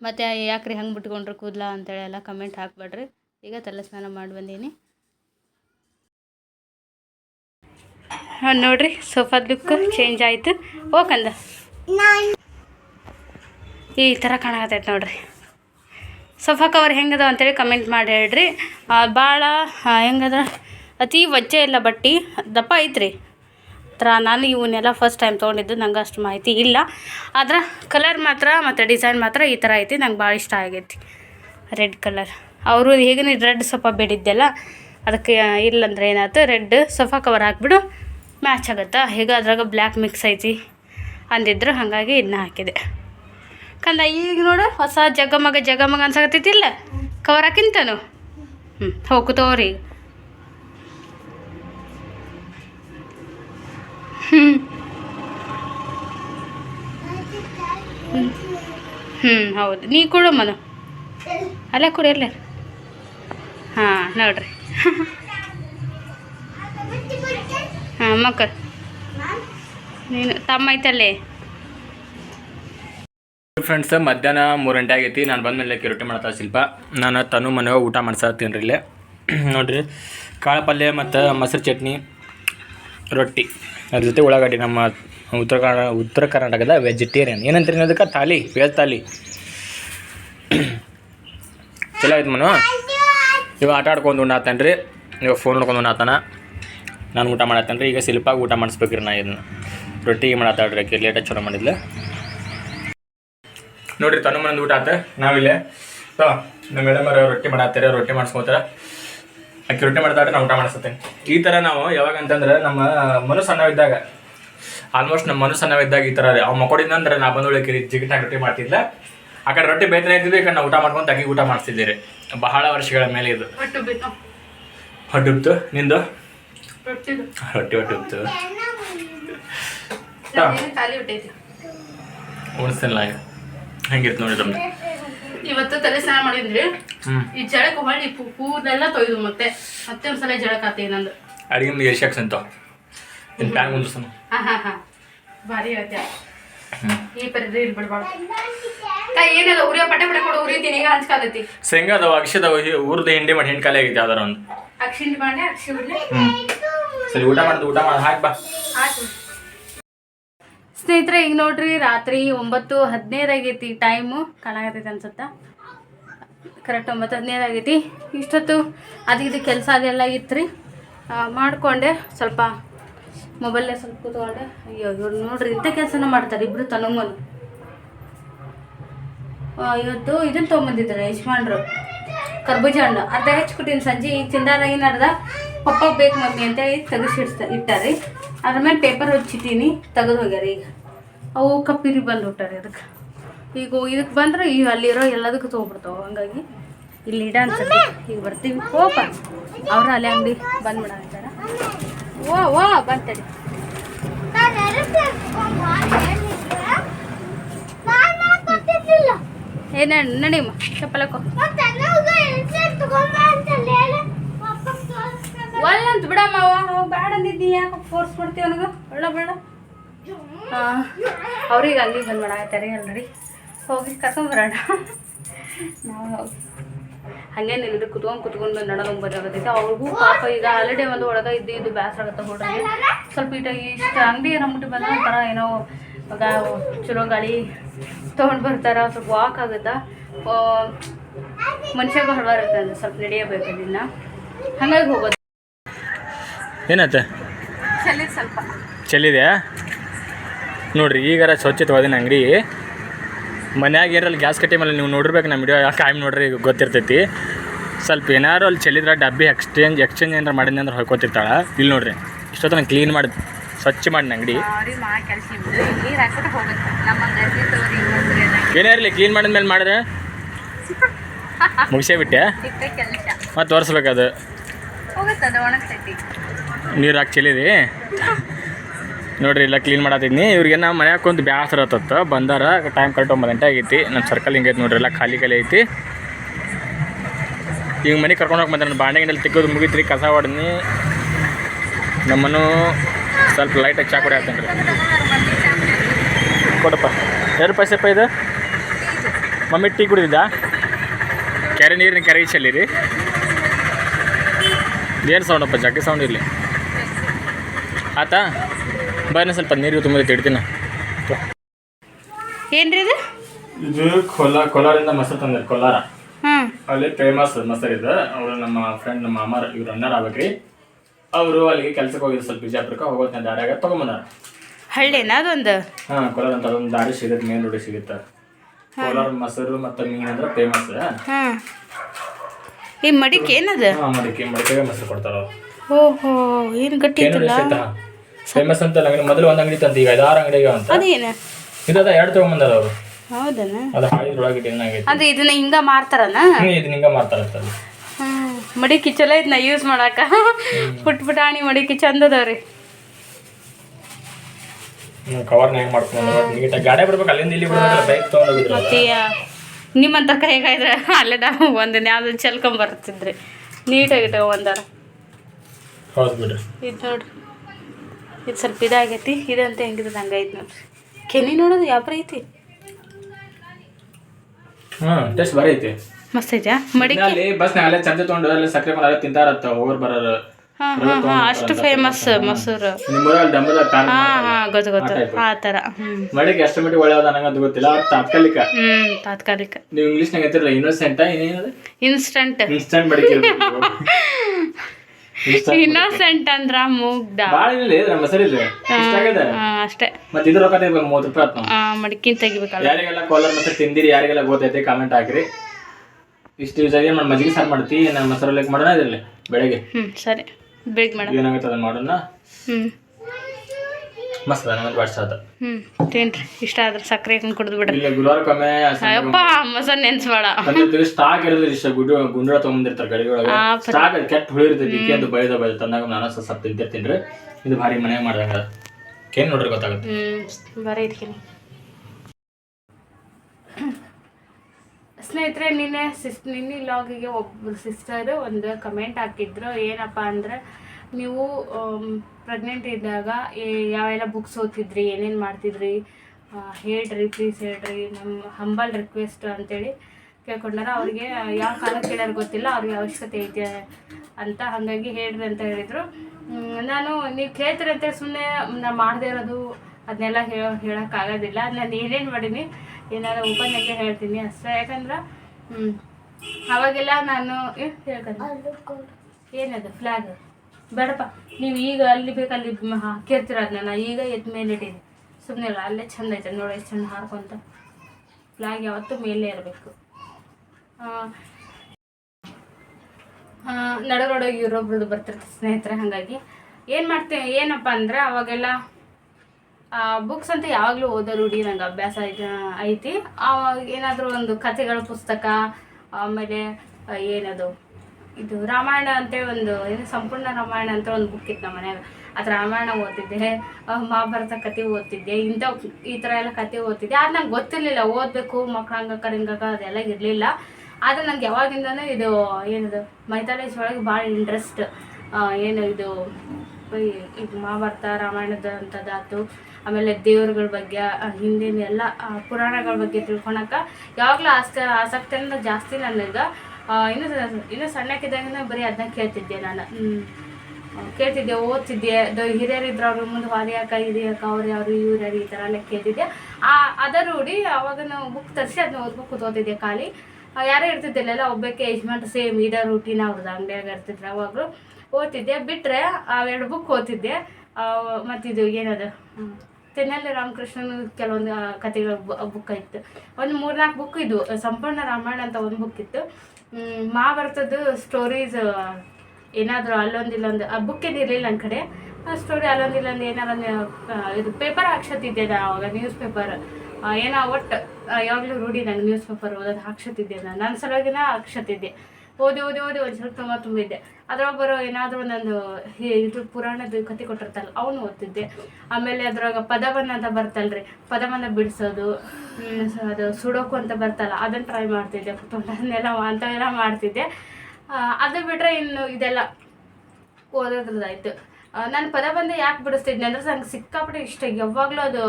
ಮತ್ತು ಯಾಕ್ರಿ ಹಂಗೆ ಬಿಟ್ಕೊಂಡ್ರು ಕೂದಲ ಅಂತೇಳಿ ಎಲ್ಲ ಕಮೆಂಟ್ ಹಾಕ್ಬೇಡ್ರಿ. ಈಗ ತಲೆ ಸ್ನಾನ ಮಾಡಿ ಬಂದೀನಿ. ನೋಡಿರಿ ಸೋಫಾದ ಲುಕ್ ಚೇಂಜ್ ಆಯಿತು. ಓಕಂದ ಈ ಥರ ಕಾಣಕತ್ತೈತೆ ನೋಡ್ರಿ. ಸೋಫಾ ಕವರ್ ಹೆಂಗದ ಅಂತೇಳಿ ಕಮೆಂಟ್ ಮಾಡಿ ಹೇಳ್ರಿ. ಭಾಳ ಹೆಂಗದ? ಅತಿ ವಜ್ಜೆ ಇಲ್ಲ ಬಟ್ಟೆ. ದಪ್ಪ ಐತ್ರಿ. ಥರ ನಾನು ಇವನ್ನೆಲ್ಲ ಫಸ್ಟ್ ಟೈಮ್ ತೊಗೊಂಡಿದ್ದು, ನಂಗೆ ಅಷ್ಟು ಮಾಹಿತಿ ಇಲ್ಲ. ಆದ್ರೆ ಕಲರ್ ಮಾತ್ರ ಮತ್ತು ಡಿಸೈನ್ ಮಾತ್ರ ಈ ಥರ ಐತಿ, ನಂಗೆ ಭಾಳ ಇಷ್ಟ ಆಗೈತಿ. ರೆಡ್ ಕಲರ್ ಅವರು ಹೇಗೆ ರೆಡ್ ಸ್ವಲ್ಪ ಬೇಡಿದ್ದೆಲ್ಲ ಅದಕ್ಕೆ ಇಲ್ಲಂದ್ರೆ ಏನಾಯ್ತು, ರೆಡ್ ಸೋಫಾ ಕವರ್ ಹಾಕಿಬಿಡು ಮ್ಯಾಚ್ ಆಗುತ್ತಾ? ಹೇಗೆ ಅದ್ರಾಗ ಬ್ಲ್ಯಾಕ್ ಮಿಕ್ಸ್ ಐತಿ ಅಂದಿದ್ರು, ಹಾಗಾಗಿ ಇದನ್ನ ಹಾಕಿದೆ. ಕಂದ, ಈಗ ನೋಡು, ಹೊಸ ಜಗಮಗ ಜಗಮಗ ಅನ್ಸಕತ್ತೈತಿಲ್ಲ ಕವರ್ ಹಾಕಿಂತನು ಹ್ಞೂ ತೋರಿ ಹ್ಞೂ ಹ್ಞೂ ಹೌದು. ನೀ ಕೊಡು ಮನು. ಅಲ್ಲೇ ಕೊಡಿ ಅಲ್ಲೇ ಹಾಂ, ನೋಡ್ರಿ. ಹಾಂ ಮಕ್ಕಳು ನೀನು, ತಮ್ಮ ಐತಲ್ಲೇ? ಫ್ರೆಂಡ್ಸ್ ಮಧ್ಯಾಹ್ನ ಮೂರು ಗಂಟೆ ಆಗೈತಿ. ನಾನು ಬಂದಮೇಲೆ ರೊಟ್ಟಿ ಮಾಡ್ತಾ ಶಿಲ್ಪ. ನಾನು ತನು ಮನೆ ಊಟ ಮಾಡ್ಸತ್ತೀನಿ ರೀ ಇಲ್ಲೇ. ನೋಡಿರಿ, ಕಾಳು ಪಲ್ಯ ಮತ್ತು ಮೊಸರು ಚಟ್ನಿ, ರೊಟ್ಟಿ. ಅದ್ರ ಜೊತೆ ಉಳ್ಳಾಗಡ್ಡಿ ನಮ್ಮ ಉತ್ತರ ಕನ್ನಡ ಉತ್ತರ ಕರ್ನಾಟಕದ ವೆಜಿಟೇರಿಯನ್. ಏನಂತೀರಿ ಅದಕ್ಕೆ? ತಾಲಿ ವೆಜ್ ತಾಲಿ ಚಲೋ ಆಯ್ತು ಮನು? ಇವಾಗ ಆಟ ಆಡ್ಕೊಂಡು ಉಣ್ಣಾತಾನ ರೀ. ಇವಾಗ ಫೋನ್ ನೋಡ್ಕೊಂಡು ಉಣ್ಣಾತಾನ. ನಾನು ಊಟ ಮಾಡತ್ತೇನೆ ರೀ. ಈಗ ಸಿಲ್ಪಾಗಿ ಊಟ ಮಾಡಿಸ್ಬೇಕ್ರಿ ನಾ ಇದನ್ನ. ರೊಟ್ಟಿ ಮಾಡಾತಾಡ್ರಿ ಆಕೆ. ಲೇಟಾಗಿ ಚಲೋ ಮಾಡಿದ್ಲೆ. ನೋಡಿರಿ, ತನು ಮನೆಯಿಂದ ಊಟ ಆತ? ನಾವಿಲ್ಲೇ. ಸೊ ನಮ್ಮ ಮೇಡಮ್ ಅವ್ರು ರೊಟ್ಟಿ ಮಾಡತ್ತಾರೆ, ರೊಟ್ಟಿ ಮಾಡಿಸ್ಕೊತಾರ. ಆಕೆ ರೊಟ್ಟಿ ಮಾಡ್ತಾಡ್ರೆ ನಾವು ಊಟ ಮಾಡಿಸ್ತೇನೆ ಈ ಥರ ನಾವು ಯಾವಾಗ ಅಂತಂದ್ರೆ ನಮ್ಮ ಮನು ಸಣ್ಣವಿದ್ದಾಗ ಆಲ್ಮೋಸ್ಟ್ ನಮ್ಮ ಮನು ಸಣ್ಣವಿದ್ದಾಗ ಈ ಥರ ಅವ್ ಮಕ್ಕಳಿಂದ ಅಂದ್ರೆ ನಾ ಬಂದು ಉಳಿಕಿರಿ ಜಿಗಿಟ್ನಾಗ ರೊಟ್ಟಿ ಮಾಡ್ತಿದ್ಲ. ಆ ಕಡೆ ರೊಟ್ಟಿ ಬೇತನೇ ಇದ್ದಿದ್ದು ಈ ಕಡೆ ನಾವು ಊಟ ಮಾಡ್ಕೊಂಡು ತಗಿ ಊಟ ಮಾಡ್ತಿದ್ದೀರಿ ಬಹಳ ವರ್ಷಗಳ ಮೇಲೆ ಇದು. ಹೊಟ್ಟುಬ್ತು ನಿಂದು? ರೊಟ್ಟಿ ಹೊಟ್ಟುಬ್ತು ಉಣಿಸ್ತಿಲ್ಲ ಹೆಂಗಿತ್ತು ನೋಡಿ ತಮ್ಮ ಇವತ್ತು ತಲೆ ಸ್ನಾನ ಮಾಡಿದ್ರಿ ಈ ಜಳಕ್ಕೆ ಹೊಳ್ಳಿ ಕೂದಲೆಲ್ಲ ತೊಯ್ದು ಮತ್ತೆ ಮತ್ತೆ ಒಂದ್ಸಲ ಜಳಕ ಆತ ನಂದು. ಅಡಿಗೆ ಮುಂದೆ ಅಂತ ನಿನ್ನ ಪ್ಯಾನ್ ಮುಂದೆ ಹಾ ಹಾ ಹಾ. ಭಾರಿ ಹೇಳ್ತೀಯ. ಈ ಪರಿಧಿ ಇಲ್ಲಿ ಕೈ ಏನೆಲ್ಲ ಉರಿಯೋ ಪಟ್ಟೆ ಪಟೆ ಕೊಡು ಉರಿತೀನಿ ಈಗ ಹಂಚ್ಕಾದೈತಿ ಶೇಂಗಾ ಅದಾವ ಅಕ್ಷದವ ಊರ್ದು ಹಿಂಡಿ ಮಾಡಿ ಹಿಂಡ್ ಖಾಲಿ ಆಗೈತೆ ಯಾವ್ದಾರ ಒಂದು ಅಕ್ಷಿಂಡಿ ಬಾಂಡೆ ಅಕ್ಷಿ ಹ್ಞೂ ಸರಿ ಊಟ ಮಾಡ್ದು ಊಟ ಮಾಡಿ ಹಾಕಿ ಬಾ. ಆಯ್ತು. ಸ್ನೇಹಿತರೆ ಈಗ ನೋಡ್ರಿ ರಾತ್ರಿ ಒಂಬತ್ತು ಹದಿನೈದು ಆಗೈತಿ ಟೈಮು ಕಾಣಾಗತೈತಿ ಅನ್ಸುತ್ತ? ಕರೆಕ್ಟ್ ಒಂಬತ್ತು ಹದಿನೈದು ಆಗೈತಿ. ಇಷ್ಟೊತ್ತು ಅದು ಇದು ಕೆಲಸ ಅದೆಲ್ಲ ಇತ್ತು ರೀ ಮಾಡಿಕೊಂಡೆ ಸ್ವಲ್ಪ ಮೊಬೈಲೇ ಸ್ವಲ್ಪ ಕೂತ್ಕೊಂಡೆ ಅಯ್ಯೋ, ಇವ್ರು ನೋಡ್ರಿ ಇಂಥ ಕೆಲಸನ ಮಾಡ್ತಾರೆ ಇಬ್ಬರು ತನಮನು ಇವತ್ತು ಇದನ್ನು ತೊಗೊಂಬಂದಿದ್ದಾರೆ, ಯಜಮಾನ್ರು. ಕರ್ಬೂಜ ಹಣ್ಣು. ಅರ್ಧ ಹೆಚ್ಚಿಕೊಟ್ಟಿನಿ ಸಂಜೆ, ಈಗ ತಿಂದಾರ ಏನು ಅರ್ಧ ಪಪ್ಪ ಬೇಕು ಮಮ್ಮಿ ಅಂತೇಳಿ ತೆಗೆಸಿಡ್ತ ಇಟ್ಟಾರಿ. ಅದ್ರ ಮೇಲೆ ಪೇಪರ್ ಹಚ್ಚಿಟ್ಟೀನಿ, ತೆಗೆದು ಹೋಗ್ಯಾರ ಈಗ. ಅವು ಕಪ್ಪಿರಿ ಬಂದು ಬಿಟ್ಟಾರೆ ಅದಕ್ಕೆ ಈಗ ಇದಕ್ಕೆ ಬಂದ್ರೆ ಈಗ ಅಲ್ಲಿರೋ ಎಲ್ಲದಕ್ಕೂ ತೊಗೊಬಿಡ್ತಾವೆ ಹಂಗಾಗಿ ಇಲ್ಲಿ ಇಡ ಅನ್ಸುತ್ತೆ ಈಗ ಬರ್ತೀವಿ. ಹೋಪ ಅವ್ರ ಅಲ್ಲೇ ಅಂಗಡಿ ಬಂದ್ಬಿಡ ಮಾಡಾಕ್ತಾರ ಓ ಓ ಬಂತಡಿ. ಏನ ನಡಿಯಮ್ಮ ಚಪ್ಪಲಕ್ಕೋ ಮತ್ತೆ ನನಗೆ ಎಲ್ಸೆ ತಗೊಂಬ ಅಂತ ಹೇಳಿ. ವಾಪಸ್ ತೋರಿಸ್ಕೊಂಡೆ. ಒಳ್ಳೆ ಬಿಡಮ್ಮ ಅವ ಬ್ಯಾಡ ಅಂದಿದ್ದಿ ಯಾಕೆ ಫೋರ್ಸ್ ಮಾಡ್ತೀವಿ ಅವನಿಗೆ ಬೇಡ ಬೇಡ. ಹಾಂ ಅವ್ರಿಗೆ ಅಲ್ಲಿ ಬಂದು ಮಾಡಾಕತ್ತಾರೆ ಅಲ್ರಿ ಹೋಗಿ ಕರ್ಕೊಂಬರೋಣ ನಾವು ಹೋಗಿ. ಹಂಗೆ ನಿಲ್ದು ಕುತ್ಕೊಂಡು ಕುತ್ಕೊಂಡು ನಡೋಂಗೆ ಬರೋದೈತೆ ಅವ್ರಿಗೂ ಪಾಪ ಈಗ ಹಾಲಿಡೇ ಒಂದು ಒಳಗೆ ಇದ್ದು ಇದು ಬೇಸರ ಆಗತ್ತೆ ಸ್ವಲ್ಪ ಇಟ ಇಷ್ಟು ಅಂಗಡಿ ನಮ್ಬಿಟ್ಟು ಬಂದ್ರೆ ಒಂಥರ ಏನೋ ಗಾ ಚಲೋ ಗಾಳಿ ತೊಗೊಂಡು ಬರ್ತಾರ ಸ್ವಲ್ಪ ವಾಕ್ ಆಗುತ್ತಾ. ಮನುಷ್ಯಾಗ ಹಳವಾರ ಅಂದ್ರೆ ಸ್ವಲ್ಪ ನಡೆಯಬೇಕು ಅದನ್ನ. ಹಂಗಾಗಿ ಹೋಗೋದು. ಏನಾಯ್ತು ಚಳಿ ಸ್ವಲ್ಪ. ಚೆಲ್ಲಿದೆ ನೋಡ್ರಿ ಈಗಾರ ಸ್ವಚ್ಛತವಾದಿನ ಅಂಗಡಿ. ಮನ್ಯಾಗ ಏನಾರಲ್ಲಿ ಗ್ಯಾಸ್ ಕಟ್ಟಿ ಮೇಲೆ ನೀವು ನೋಡಿರ್ಬೇಕು ನಮ್ಮ ವಿಡಿಯೋ ಕಾಯಂ ನೋಡ್ರಿ ಗೊತ್ತಿರ್ತೈತಿ. ಸ್ವಲ್ಪ ಏನಾರು ಅಲ್ಲಿ ಚೆಲ್ಲಿದ್ರೆ ಡಬ್ಬಿ ಎಕ್ಸ್ಚೇಂಜ್ ಎಕ್ಸ್ಚೇಂಜ್ ಏನಾರು ಮಾಡಿದ್ನಿ ಅಂದ್ರೆ ಹೊಯ್ಕೋತಿರ್ತಾಳೆ. ಇಲ್ಲಿ ನೋಡ್ರಿ ಇಷ್ಟೊತ್ತು ನಾನು ಕ್ಲೀನ್ ಮಾಡಿ ಸ್ವಚ್ಛ ಮಾಡಿನ ಅಂಗಡಿ. ಏನೇ ಇರಲಿ ಕ್ಲೀನ್ ಮಾಡಿದ್ಮೇಲೆ ಮಾಡಿದ್ರೆ ಮುಗಿಸೇ ಬಿಟ್ಟೆ. ಮತ್ತು ತೋರಿಸ್ಬೇಕದು ನೀರು ಹಾಕಿ ಚೆಲ್ಲಿದಿ ನೋಡ್ರಿ, ಎಲ್ಲ ಕ್ಲೀನ್ ಮಾಡತ್ತಿದ್ನಿ ಇವ್ರಿಗೆ ನಾವು ಮನ್ಯಾಗ ಕುಂತು ಬ್ಯಾಸರ ಆತತ್ತ ಬಂದಾರ ಟೈಮ್ ಕರೆಕ್ಟ್ ಒಂಬತ್ತು ಗಂಟೆ ಆಗೈತಿ. ನಮ್ಮ ಸರ್ಕಲ್ ಹಿಂಗೈತಿ ನೋಡ್ರಿ, ಎಲ್ಲ ಖಾಲಿ ಖಾಲಿ ಐತಿ. ಈಗ ಮನೆಗೆ ಕರ್ಕೊಂಡು ಹೋಗಿ ಬಂದ ನಾನು ಬಾಂಡೆ ಗಿಂಡಲ್ಲಿ ತಿಕ್ಕೋದು ಮುಗಿತ್ರಿ, ಕಸ ಹೊಡ್ನಿ ನಮ್ಮನ್ನು ಸ್ವಲ್ಪ ಲೈಟಾಗಿ ಚಾ ಕೊಡಿ ಹಾಕ್ತೇನೆ ರೀ ಕೊಡಪ್ಪ. ಎರಡು ಪೈಸೆಪ್ಪ ಇದು. ಮಮ್ಮಿ ಟೀ ಕುಡಿದಿದ್ದ? ಕೆರೆ ನೀರಿನ ಕೆರೆ ಚೆಲ್ಲಿರಿ ಏನು ಸೌಂಡಪ್ಪ ಜಗ್ಗಿ ಸೌಂಡ್ ಇರಲಿ. ಆತಾ? ಬನ್ನಿ ಸ್ವಲ್ಪ ನೀರು ತುಂಬ ಇಡ್ತೀನಿ. ಏನ್ರಿ ಇದು? ಇದು ಕೋಲಾರ ಕೋಲಾರಿಂದ ಮೊಸರು ತಂದ್ರೆ ಕೋಲಾರ. ಹ್ಮ್ ಅಲ್ಲಿ ಫೇಮಸ್ ಮೊಸರು ಇದೆ. ಅವರು ನಮ್ಮ ಫ್ರೆಂಡ್ ನಮ್ಮ ಮಾಮಾರ ಇವ್ರು ಅಣ್ಣಾರ ಆಗ್ಬೇಕ್ರಿ. ಅವರು ಅಲ್ಲಿಗೆ ಕೆಲ್ಸಕ್ಕೆ ಹೋಗಿದ್ರು ಸ್ವಲ್ಪ ಬಿಜಾಪುರಕ್ಕೆ. ಹೋಗೋತ್ನ ದಾರ್ಯಾಗ ತೊಗೊಂಬಂದಾರ. ಹಳ್ಳಿನ ಅದೊಂದು? ಹಾಂ ಕೋಲಾರ ಅಂತ ಅದೊಂದು ದಾರಿ ಸಿಗುತ್ತೆ ಮೇನ್ ರೋಡ್ ಸಿಗುತ್ತೆ. ಕೋಲಾರ ಮೊಸರು ಮತ್ತು ಮೀನು ಅಂದ್ರೆ ಫೇಮಸ್ ಹ್ಮ್ ಈ ಮಡಿಕೆ ಏನದು ಹಾಂ ಮಡಿಕೆ ಮಡಿಕೆಗೆ ಮೊಸರು ಕೊಡ್ತಾರ ಓಹೋ ಏನು ಗಟ್ಟಿ ಐತಲ್ಲ? ಫೇಮಸ್ ಅಂತ ಅಂಗಡಿ ಮೊದಲು ಒಂದ್ ಅಂಗಡಿ ತಂತ ಈಗ ಐದಾರು ಅಂಗಡಿಗೆ ಅಂತ. ಅದೇನು. ಇದದ ಎರಡು ತೊಗೊಂಬಂದಾರ ಅವರು? ಹೌದನ? ಅದು ಹಾಳಿದ್ರೊಳಗೆ ಏನಾಗೈತಿ ಅಂದ್ರೆ ಇದನ್ನ ಹಿಂಗ ಮಾರ್ತಾರನ? ಇದನ್ನ ಇದು ಹಿಂಗೆ ಮಡಿಕಿ ಚಲೋ ಐತ್ ನಾ ಯೂಸ್ ಮಾಡಾಕ. ಪುಟ್ ಪುಟಾಣಿ ಮಡಿಕಿ ಚಂದ ಅದಾವ್ರಿ ಕವರ್ ಕವರ್ನ ಹೆಂಗೆ ಮಾಡ್ಕೊಂಡು ನೀಟಾಗಿ ಗಾಡಿ ಬಿಡ್ಬೇಕು ಅಲ್ಲಿಂದ ಇಲ್ಲಿ ಬಿಡ್ಬೇಕಲ್ಲ ಬೈಕ್ ತೊಗೊಂಡೋಗಿದ್ರು ಮತ್ತೆ ನಿಮ್ಮಂತ ಕೈಗಾಯ್ದ್ರೆ ಅಲ್ಲೇ ನಾವು ಒಂದು ಯಾವ್ದು ಚೆಲ್ಕೊಂಡ್ ಬರ್ತಿದ್ರಿ. ನೀಟಾಗಿ ಇಟ್ಕೊಂಬಂದಾರ ಹೌದು ಬಿಡ್ರಿ. ಇದು ನೋಡ್ರಿ. ಇದು ಸ್ವಲ್ಪ ಇದಾಗೈತಿ ಇದಂತ ಹೆಂಗಿದ ಹಂಗೈತಿ ನೋಡ್ರಿ. ಕೆನಿ ನೋಡೋದು ಯಾವ ಐತಿ? ಹ್ಞೂ ಟೇಸ್ಟ್ ಬರೀ ಐತಿ. ಮಸ್ತ್ ಐತ್ಯಾ? ಮಡಿಕೆ? ಅಲ್ಲಿ ಚಂದ ತೊಗೊಂಡು ಅಲ್ಲಿ ಸಕ್ಕರೆ ಮರ ತಿಂತಾರತ್ತ ಹೋಗೋರ್ ಬರೋರು. ಹಾ ಹಾ ಹಾ ಅಷ್ಟು ಫೇಮಸ್ ಮೊಸರು. ನಿಮ್ಮ ಊರಲ್ಲಿ ಡಂಬದ ಕಾರ್ ಹಾ ಹಾ ಗೊತ್ತು ಗೊತ್ತು. ಆ ಥರ ಮಡಿಕೆ ಮಡಿಗೆ ಎಷ್ಟು ಮಟ್ಟಿಗೆ ಒಳ್ಳೆಯದ ನಂಗೆ ಅದು ಗೊತ್ತಿಲ್ಲ ತಾತ್ಕಾಲಿಕ. ತಾತ್ಕಾಲಿಕ. ನೀವು ಇಂಗ್ಲೀಷ್ನಾಗ ಅಂತಿರಲ್ಲ ಇನ್ನೋಸೆಂಟ ಏನೇನದು ಇನ್ಸ್ಟಂಟ್ ಇನ್ಸ್ಟಂಟ್ ಮಡಿಕೆ ಇನ್ನೋಸೆಂಟ್ ಅಂದ್ರ ಮುಗ್ಧ ಭಾಳ ಇಲ್ಲ ನಮ್ಮ ಇಷ್ಟಾಗದ ಹಾ ಅಷ್ಟೇ. ಮತ್ತೆ ಇದು ರೊಕ್ಕ ತೆಗಿಬೇಕು ಮೂವತ್ತು ರೂಪಾಯಿ ಆತು ಆ ಮಡಿಕಿನ್ ತೆಗಿಬೇಕಲ್ಲ. ಯಾರಿಗೆಲ್ಲ ಕೋಲಾರ ಮತ್ತೆ ತಿಂದಿರಿ ಯಾರಿಗೆಲ್ಲ ಗೊತ್ತೈತೆ ಕಾಮೆಂಟ್ ಹಾಕ್ರಿ. ಇಷ್ಟು ಯೂಸ್ ಆಗಿ ಮಾಡಿ ಮಜ್ಜಿಗೆ ಸಾರು ಮಾಡ್ತಿ ನಾನು ಲೈಕ್ ಮಾಡೋಣ ಇದರಲ್ಲಿ? ಬೆಳಗ್ಗೆ. ಹ್ಮ್ ಸರಿ. ಬೇಗ ಮಾಡೋಣ ಏನಾಗುತ್ತೆ ಅದನ್ನ ಮಾಡೋಣ? ಹ್ಮ್. ಮಸ್ತ್ ಅದ ನಂಗೆ ಬಾಡ್ಸ ಅದ. ಹ್ಞೂ ತಿನ್ರಿ. ಇಷ್ಟ ಆದ್ರೆ ಸಕ್ಕರೆ ಹಾಕೊಂಡು ಕುಡಿದು ಬಿಡ್ರಿ. ಇಲ್ಲಿ ಗುರುವಾರಕ್ಕೊಮ್ಮೆ ಅಯ್ಯಪ್ಪ ಮೊಸರು ನೆನ್ಸ್ಬೇಡ. ತಂದಿರ್ತೀವಿ ಸ್ಟಾಕ್ ಇರೋದ್ರಿ ಇಷ್ಟ ಗುಡ್ಡು ಗುಂಡುಳ ತೊಗೊಂಡಿರ್ತಾರೆ ಗಡಿಗಳೊಳಗೆ. ಆ, ಸ್ಟಾಕ್ ಕೆಟ್ಟ ಹುಳಿ ಇರ್ತೈತಿ ಇಕ್ಕೆಂದು ಬೈದ ಬೈದ ತಂದಾಗ ನಾನು ಸ್ವಲ್ಪ ರೀ ಇದು ಭಾರಿ ಮನೆ ಮಾಡ್ದಂಗ. ಕೇನ್ ನೋಡ್ರಿ ಗೊತ್ತಾಗುತ್ತೆ. ಹ್ಞೂ ಬರೀ ಇದಕ್ಕೆ ಸ್ನೇಹಿತರೆ ನಿನ್ನೆ ಸಿಸ್ ನಿನ್ನೆ ಲಾಗಿಗೆ ಒಬ್ಬರು ಸಿಸ್ಟರ್ ಒಂದು ಕಮೆಂಟ್ ಹಾಕಿದ್ರು. ಏನಪ್ಪಾ ಅಂದ್ರೆ ನೀವು ಪ್ರೆಗ್ನೆಂಟ್ ಇದ್ದಾಗ ಯಾವೆಲ್ಲ ಬುಕ್ಸ್ ಓದ್ತಿದ್ರಿ? ಏನೇನು ಮಾಡ್ತಿದ್ರಿ? ಹೇಳ್ರಿ ಪ್ಲೀಸ್ ಹೇಳ್ರಿ. ನಮ್ಮ ಹಂಬಲ್ ರಿಕ್ವೆಸ್ಟ್ ಅಂತೇಳಿ ಕೇಳ್ಕೊಂಡಾರ ಅವ್ರಿಗೆ ಯಾವ ಕಾಲಕ್ಕೆ ಕೇಳೋರು ಗೊತ್ತಿಲ್ಲ ಅವ್ರಿಗೆ ಅವಶ್ಯಕತೆ ಐತೆ ಅಂತ ಹಾಗಾಗಿ ಹೇಳ್ರಿ ಅಂತ ಹೇಳಿದರು. ನಾನು ನೀವು ಕೇಳ್ತೀರಿ ಅಂತ ಸುಮ್ಮನೆ ನಾನು ಮಾಡದೇ ಇರೋದು ಅದನ್ನೆಲ್ಲ ಹೇಳೋ ಹೇಳೋಕ್ಕಾಗೋದಿಲ್ಲ ನಾನು ಏನೇನು ಮಾಡೀನಿ ಏನಾದ್ರು ಓಪನ್ ಆಗಿ ಹೇಳ್ತೀನಿ ಅಷ್ಟೇ. ಯಾಕಂದ್ರೆ ಹ್ಞೂ ಅವಾಗೆಲ್ಲ ನಾನು ಏನದು ಫ್ಲಾಗ್ ಬೇಡಪ್ಪ, ನೀವು ಈಗ ಅಲ್ಲಿ ಬೇಕು, ಅಲ್ಲಿ ಹಾಕಿರ್ತೀರ ಅದನ್ನ ಈಗ ಎದ್ದು ಮೇಲೆ ಇಡೀನಿ ಸುಮ್ಮನೆ ಇಲ್ಲ ಅಲ್ಲೇ ಚಂದ ಐತೆ ನೋಡಿ, ಎಷ್ಟು ಚಂದ ಹಾರ್ಕೊಂತ. ಫ್ಲಾಗ್ ಯಾವತ್ತೂ ಮೇಲೆ ಇರಬೇಕು. ನಡಗಡೋಗಿ ಇರೋಬ್ರದ್ದು ಬರ್ತಿರ್ತಾರೆ ಸ್ನೇಹಿತರೆ, ಹಾಗಾಗಿ. ಏನು ಮಾಡ್ತೀನಿ ಏನಪ್ಪ ಅಂದ್ರೆ, ಅವಾಗೆಲ್ಲ ಬುಕ್ಸ್ ಅಂತ ಯಾವಾಗಲೂ ಓದೋ ರೂಢಿ ನಂಗೆ ಅಭ್ಯಾಸ ಐತಿ ಐತಿ. ಏನಾದರೂ ಒಂದು ಕಥೆಗಳ, ಪುಸ್ತಕ, ಆಮೇಲೆ ಏನದು ಇದು ರಾಮಾಯಣ ಅಂತ ಒಂದು ಏನು ಸಂಪೂರ್ಣ ರಾಮಾಯಣ ಅಂತ ಒಂದು ಬುಕ್ ಇತ್ತು ನಮ್ಮ ಮನ್ಯಾಗ ಅದು ರಾಮಾಯಣ ಓದ್ತಿದ್ದೆ ಮಹಾಭಾರತ ಕತೆ ಓದ್ತಿದ್ದೆ ಇಂಥ ಈ ಥರ ಎಲ್ಲ ಕತೆ ಓದ್ತಿದ್ದೆ. ಅದು ನಂಗೆ ಗೊತ್ತಿರಲಿಲ್ಲ, ಓದಬೇಕು ಮಕ್ಳು ಹಂಗಕ್ಕ ಹಿಂಗಾಕ ಅದೆಲ್ಲ ಇರಲಿಲ್ಲ. ಆದರೆ ನಂಗೆ ಯಾವಾಗಿಂದನೂ ಇದು ಏನಿದು, ಮೈಥಾಲಜಿ ಒಳಗೆ ಭಾಳ ಇಂಟ್ರೆಸ್ಟ್ ಏನು ಇದು ಇದು ಮಹಾಭಾರತ ರಾಮಾಯಣದ ಅಂಥದ್ದಾಯ್ತು ಆಮೇಲೆ ದೇವ್ರಗಳ ಬಗ್ಗೆ ಹಿಂದಿನ ಎಲ್ಲ ಪುರಾಣಗಳ ಬಗ್ಗೆ ತಿಳ್ಕೊಳಕ ಯಾವಾಗಲೂ ಆಸ್ತ, ಆಸಕ್ತಿಯಿಂದ ಜಾಸ್ತಿ ನನಗೆ ಇನ್ನು ಇನ್ನು ಸಣ್ಣಕ್ಕಿದ್ದಾಗ ಬರೀ ಅದನ್ನ ಕೇಳ್ತಿದ್ದೆ ನಾನು. ಕೇಳ್ತಿದ್ದೆ ಓದ್ತಿದ್ದೆ. ಹಿರಿಯರಿದ್ರು ಅವ್ರ ಮುಂದೆ ಹೊರಿಯಾಕ ಹಿರಿಯಾಕ ಅವ್ರು ಯಾರು ಇವ್ರು ಯಾರು ಈ ಥರ ಎಲ್ಲ ಕೇಳ್ತಿದ್ದೆ. ಆ ಅದ ರೂಢಿ ಅವಾಗ ನಾವು ಬುಕ್ ತರಿಸಿ ಅದನ್ನ ಓದ್ಬೇಕು ಓದಿದ್ದೆ ಖಾಲಿ. ಯಾರೇ ಇರ್ತಿದ್ದಿಲ್ಲ ಒಬ್ಬಕ್ಕೆ ಯಜಮಾನ್ ಸೇಮ್ ಇದೇ ರೂಟೀನ್ ಅವ್ರದ್ದು ಅಂಗಡಿಯಾಗ ಇರ್ತಿದ್ರು ಅವಾಗಲೂ. ಓದ್ತಿದ್ದೆ ಬಿಟ್ಟರೆ ಎರಡು ಬುಕ್ ಓದ್ತಿದ್ದೆ. ಮತ್ತಿದು ಏನದು? ತೆನ್ನಳ್ಳಿ ರಾಮಕೃಷ್ಣನ ಕೆಲವೊಂದು ಕಥೆಗಳ ಬುಕ್ ಇತ್ತು. ಒಂದು ಮೂರ್ನಾಲ್ಕು ಬುಕ್ ಇದು ಸಂಪೂರ್ಣ ರಾಮಾಯಣ ಅಂತ ಒಂದು ಬುಕ್ ಇತ್ತು. ಹ್ಮ್, ಮಹಾಭಾರತದ್ದು ಸ್ಟೋರೀಸ್ ಏನಾದರೂ ಅಲ್ಲೊಂದು ಇಲ್ಲೊಂದು ಆ ಬುಕ್ ಏನಿರಲಿಲ್ಲ ನನ್ನ ಕಡೆ. ಸ್ಟೋರಿ ಅಲ್ಲೊಂದು ಇಲ್ಲೊಂದು ಏನಾರ ಇದು ಪೇಪರ್ ಹಾಕ್ಸತ್ತಿದ್ದೆ ನಾನು ಅವಾಗ ನ್ಯೂಸ್ ಪೇಪರ್ ಏನೋ ಒಟ್ಟು ಯಾವಾಗಲೂ ರೂಢಿ ನಂಗೆ ನ್ಯೂಸ್ ಪೇಪರ್ ಓದೋದು ಹಾಕ್ಸತ್ತಿದ್ದೆ ನಾನು. ನನ್ನ ಸಲುವಾಗಿನ ಹಾಕ್ಸತ್ತಿದ್ದೆ. ಓದಿ ಓದಿ ಓದಿ ಒಂದು ಸ್ವಲ್ಪ ತುಂಬ ತುಂಬಿದ್ದೆ. ಅದ್ರೊಳಗೆ ಬರೋ ಏನಾದರೂ ಒಂದೊಂದು ಇದು ಪುರಾಣದ ಕತೆ ಕೊಟ್ಟಿರ್ತಲ್ಲ, ಅವನು ಓದ್ತಿದ್ದೆ. ಆಮೇಲೆ ಅದ್ರಾಗ ಪದಬಂಧ ಅಂತ ಬರ್ತಲ್ರಿ. ಪದಬಂಧ ಬಿಡಿಸೋದು ಅದು ಸುಡೋಕು ಅಂತ ಬರ್ತಲ್ಲ ಅದನ್ನು ಟ್ರೈ ಮಾಡ್ತಿದ್ದೆ. ಅದನ್ನೆಲ್ಲ ಅಂಥವೆಲ್ಲ ಮಾಡ್ತಿದ್ದೆ. ಅದು ಬಿಟ್ಟರೆ ಇನ್ನು ಇದೆಲ್ಲ ಓದೋದ್ರದ್ದಾಯ್ತು. ನಾನು ಪದ ಬಂದು ಯಾಕೆ ಬಿಡಿಸ್ತಿದ್ದೆ ಅಂದ್ರೆ ನಂಗೆ ಸಿಕ್ಕಾಪಟ್ಟೆ ಇಷ್ಟ. ಯಾವಾಗಲೂ ಅದು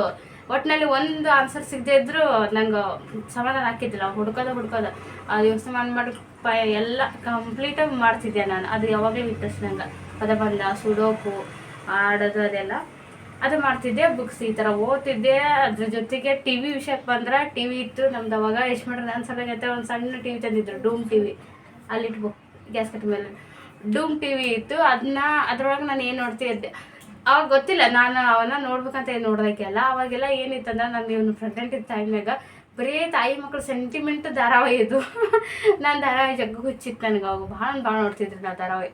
ಒಟ್ಟಿನಲ್ಲಿ ಒಂದು ಆನ್ಸರ್ ಸಿಗದೆ ಇದ್ರು ನಂಗೆ ಸಮಾಧಾನ ಹಾಕಿದ್ದಿಲ್ಲ ಹುಡ್ಕೋದ ಹುಡ್ಕೋದ. ಅದು ಯೋಚನೆ ಮಾಡಿ ಮಾಡಿ ಪ ಎಲ್ಲ ಕಂಪ್ಲೀಟಾಗಿ ಮಾಡ್ತಿದ್ದೆ ನಾನು. ಅದು ಯಾವಾಗಲೂ ಇಂಟ್ರೆಸ್ಟ್ ನಂಗೆ. ಪದ ಬಂದ, ಸುಡೋಕು, ಆಡೋದು ಅದೆಲ್ಲ. ಅದು ಮಾಡ್ತಿದ್ದೆ ಬುಕ್ಸ್ ಈ ಥರ ಓದ್ತಿದ್ದೆ. ಅದ್ರ ಜೊತೆಗೆ ಟಿ ವಿ ವಿಷಯಕ್ಕೆ ಬಂದ್ರೆ ಟಿ ವಿ ಇತ್ತು. ನಮ್ದು ಅವಾಗ ಎಷ್ಟು ಮಾಡ್ರೆ ನನ್ನ ಅಂತ ಒಂದು ಸಣ್ಣ ಟಿ ವಿ ತಂದಿದ್ರು ಡೂಮ್ ಟಿ ವಿ ಅಲ್ಲಿಟ್ಬು ಗ್ಯಾಸ್ ಕಟ್ಟಿ ಮೇಲೆ. ಡೂಮ್ ಟಿ ವಿ ಇತ್ತು. ಅದನ್ನ ಅದ್ರೊಳಗೆ ನಾನು ಏನು ನೋಡ್ತಿದ್ದೆ? ಅವಾಗ ಗೊತ್ತಿಲ್ಲ, ನಾನು ಅವನ್ನ ನೋಡ್ಬೇಕಂತ ನೋಡೋದಕ್ಕೆ ಅಲ್ಲ. ಅವಾಗೆಲ್ಲ ಏನಿತ್ತಂದ್ರೆ ನಾನು ಇವನು ಪ್ರೆಗ್ನೆಂಟ್ ಇದ್ದ ಟೈಮ್ನಾಗ ಬರೀ ತಾಯಿ ಮಕ್ಕಳು ಸೆಂಟಿಮೆಂಟ್ ಧಾರಾವಾಹಿ ಇದು. ನಾನು ಧಾರಾವಾಹಿ ಜಗ್ಗ ಹುಚ್ಚಿತ್ತು ನನಗೆ ಅವಾಗ. ಭಾಳ ಭಾಳ ನೋಡ್ತಿದ್ರು ನಾ ಧಾರಾವಾಹಿ.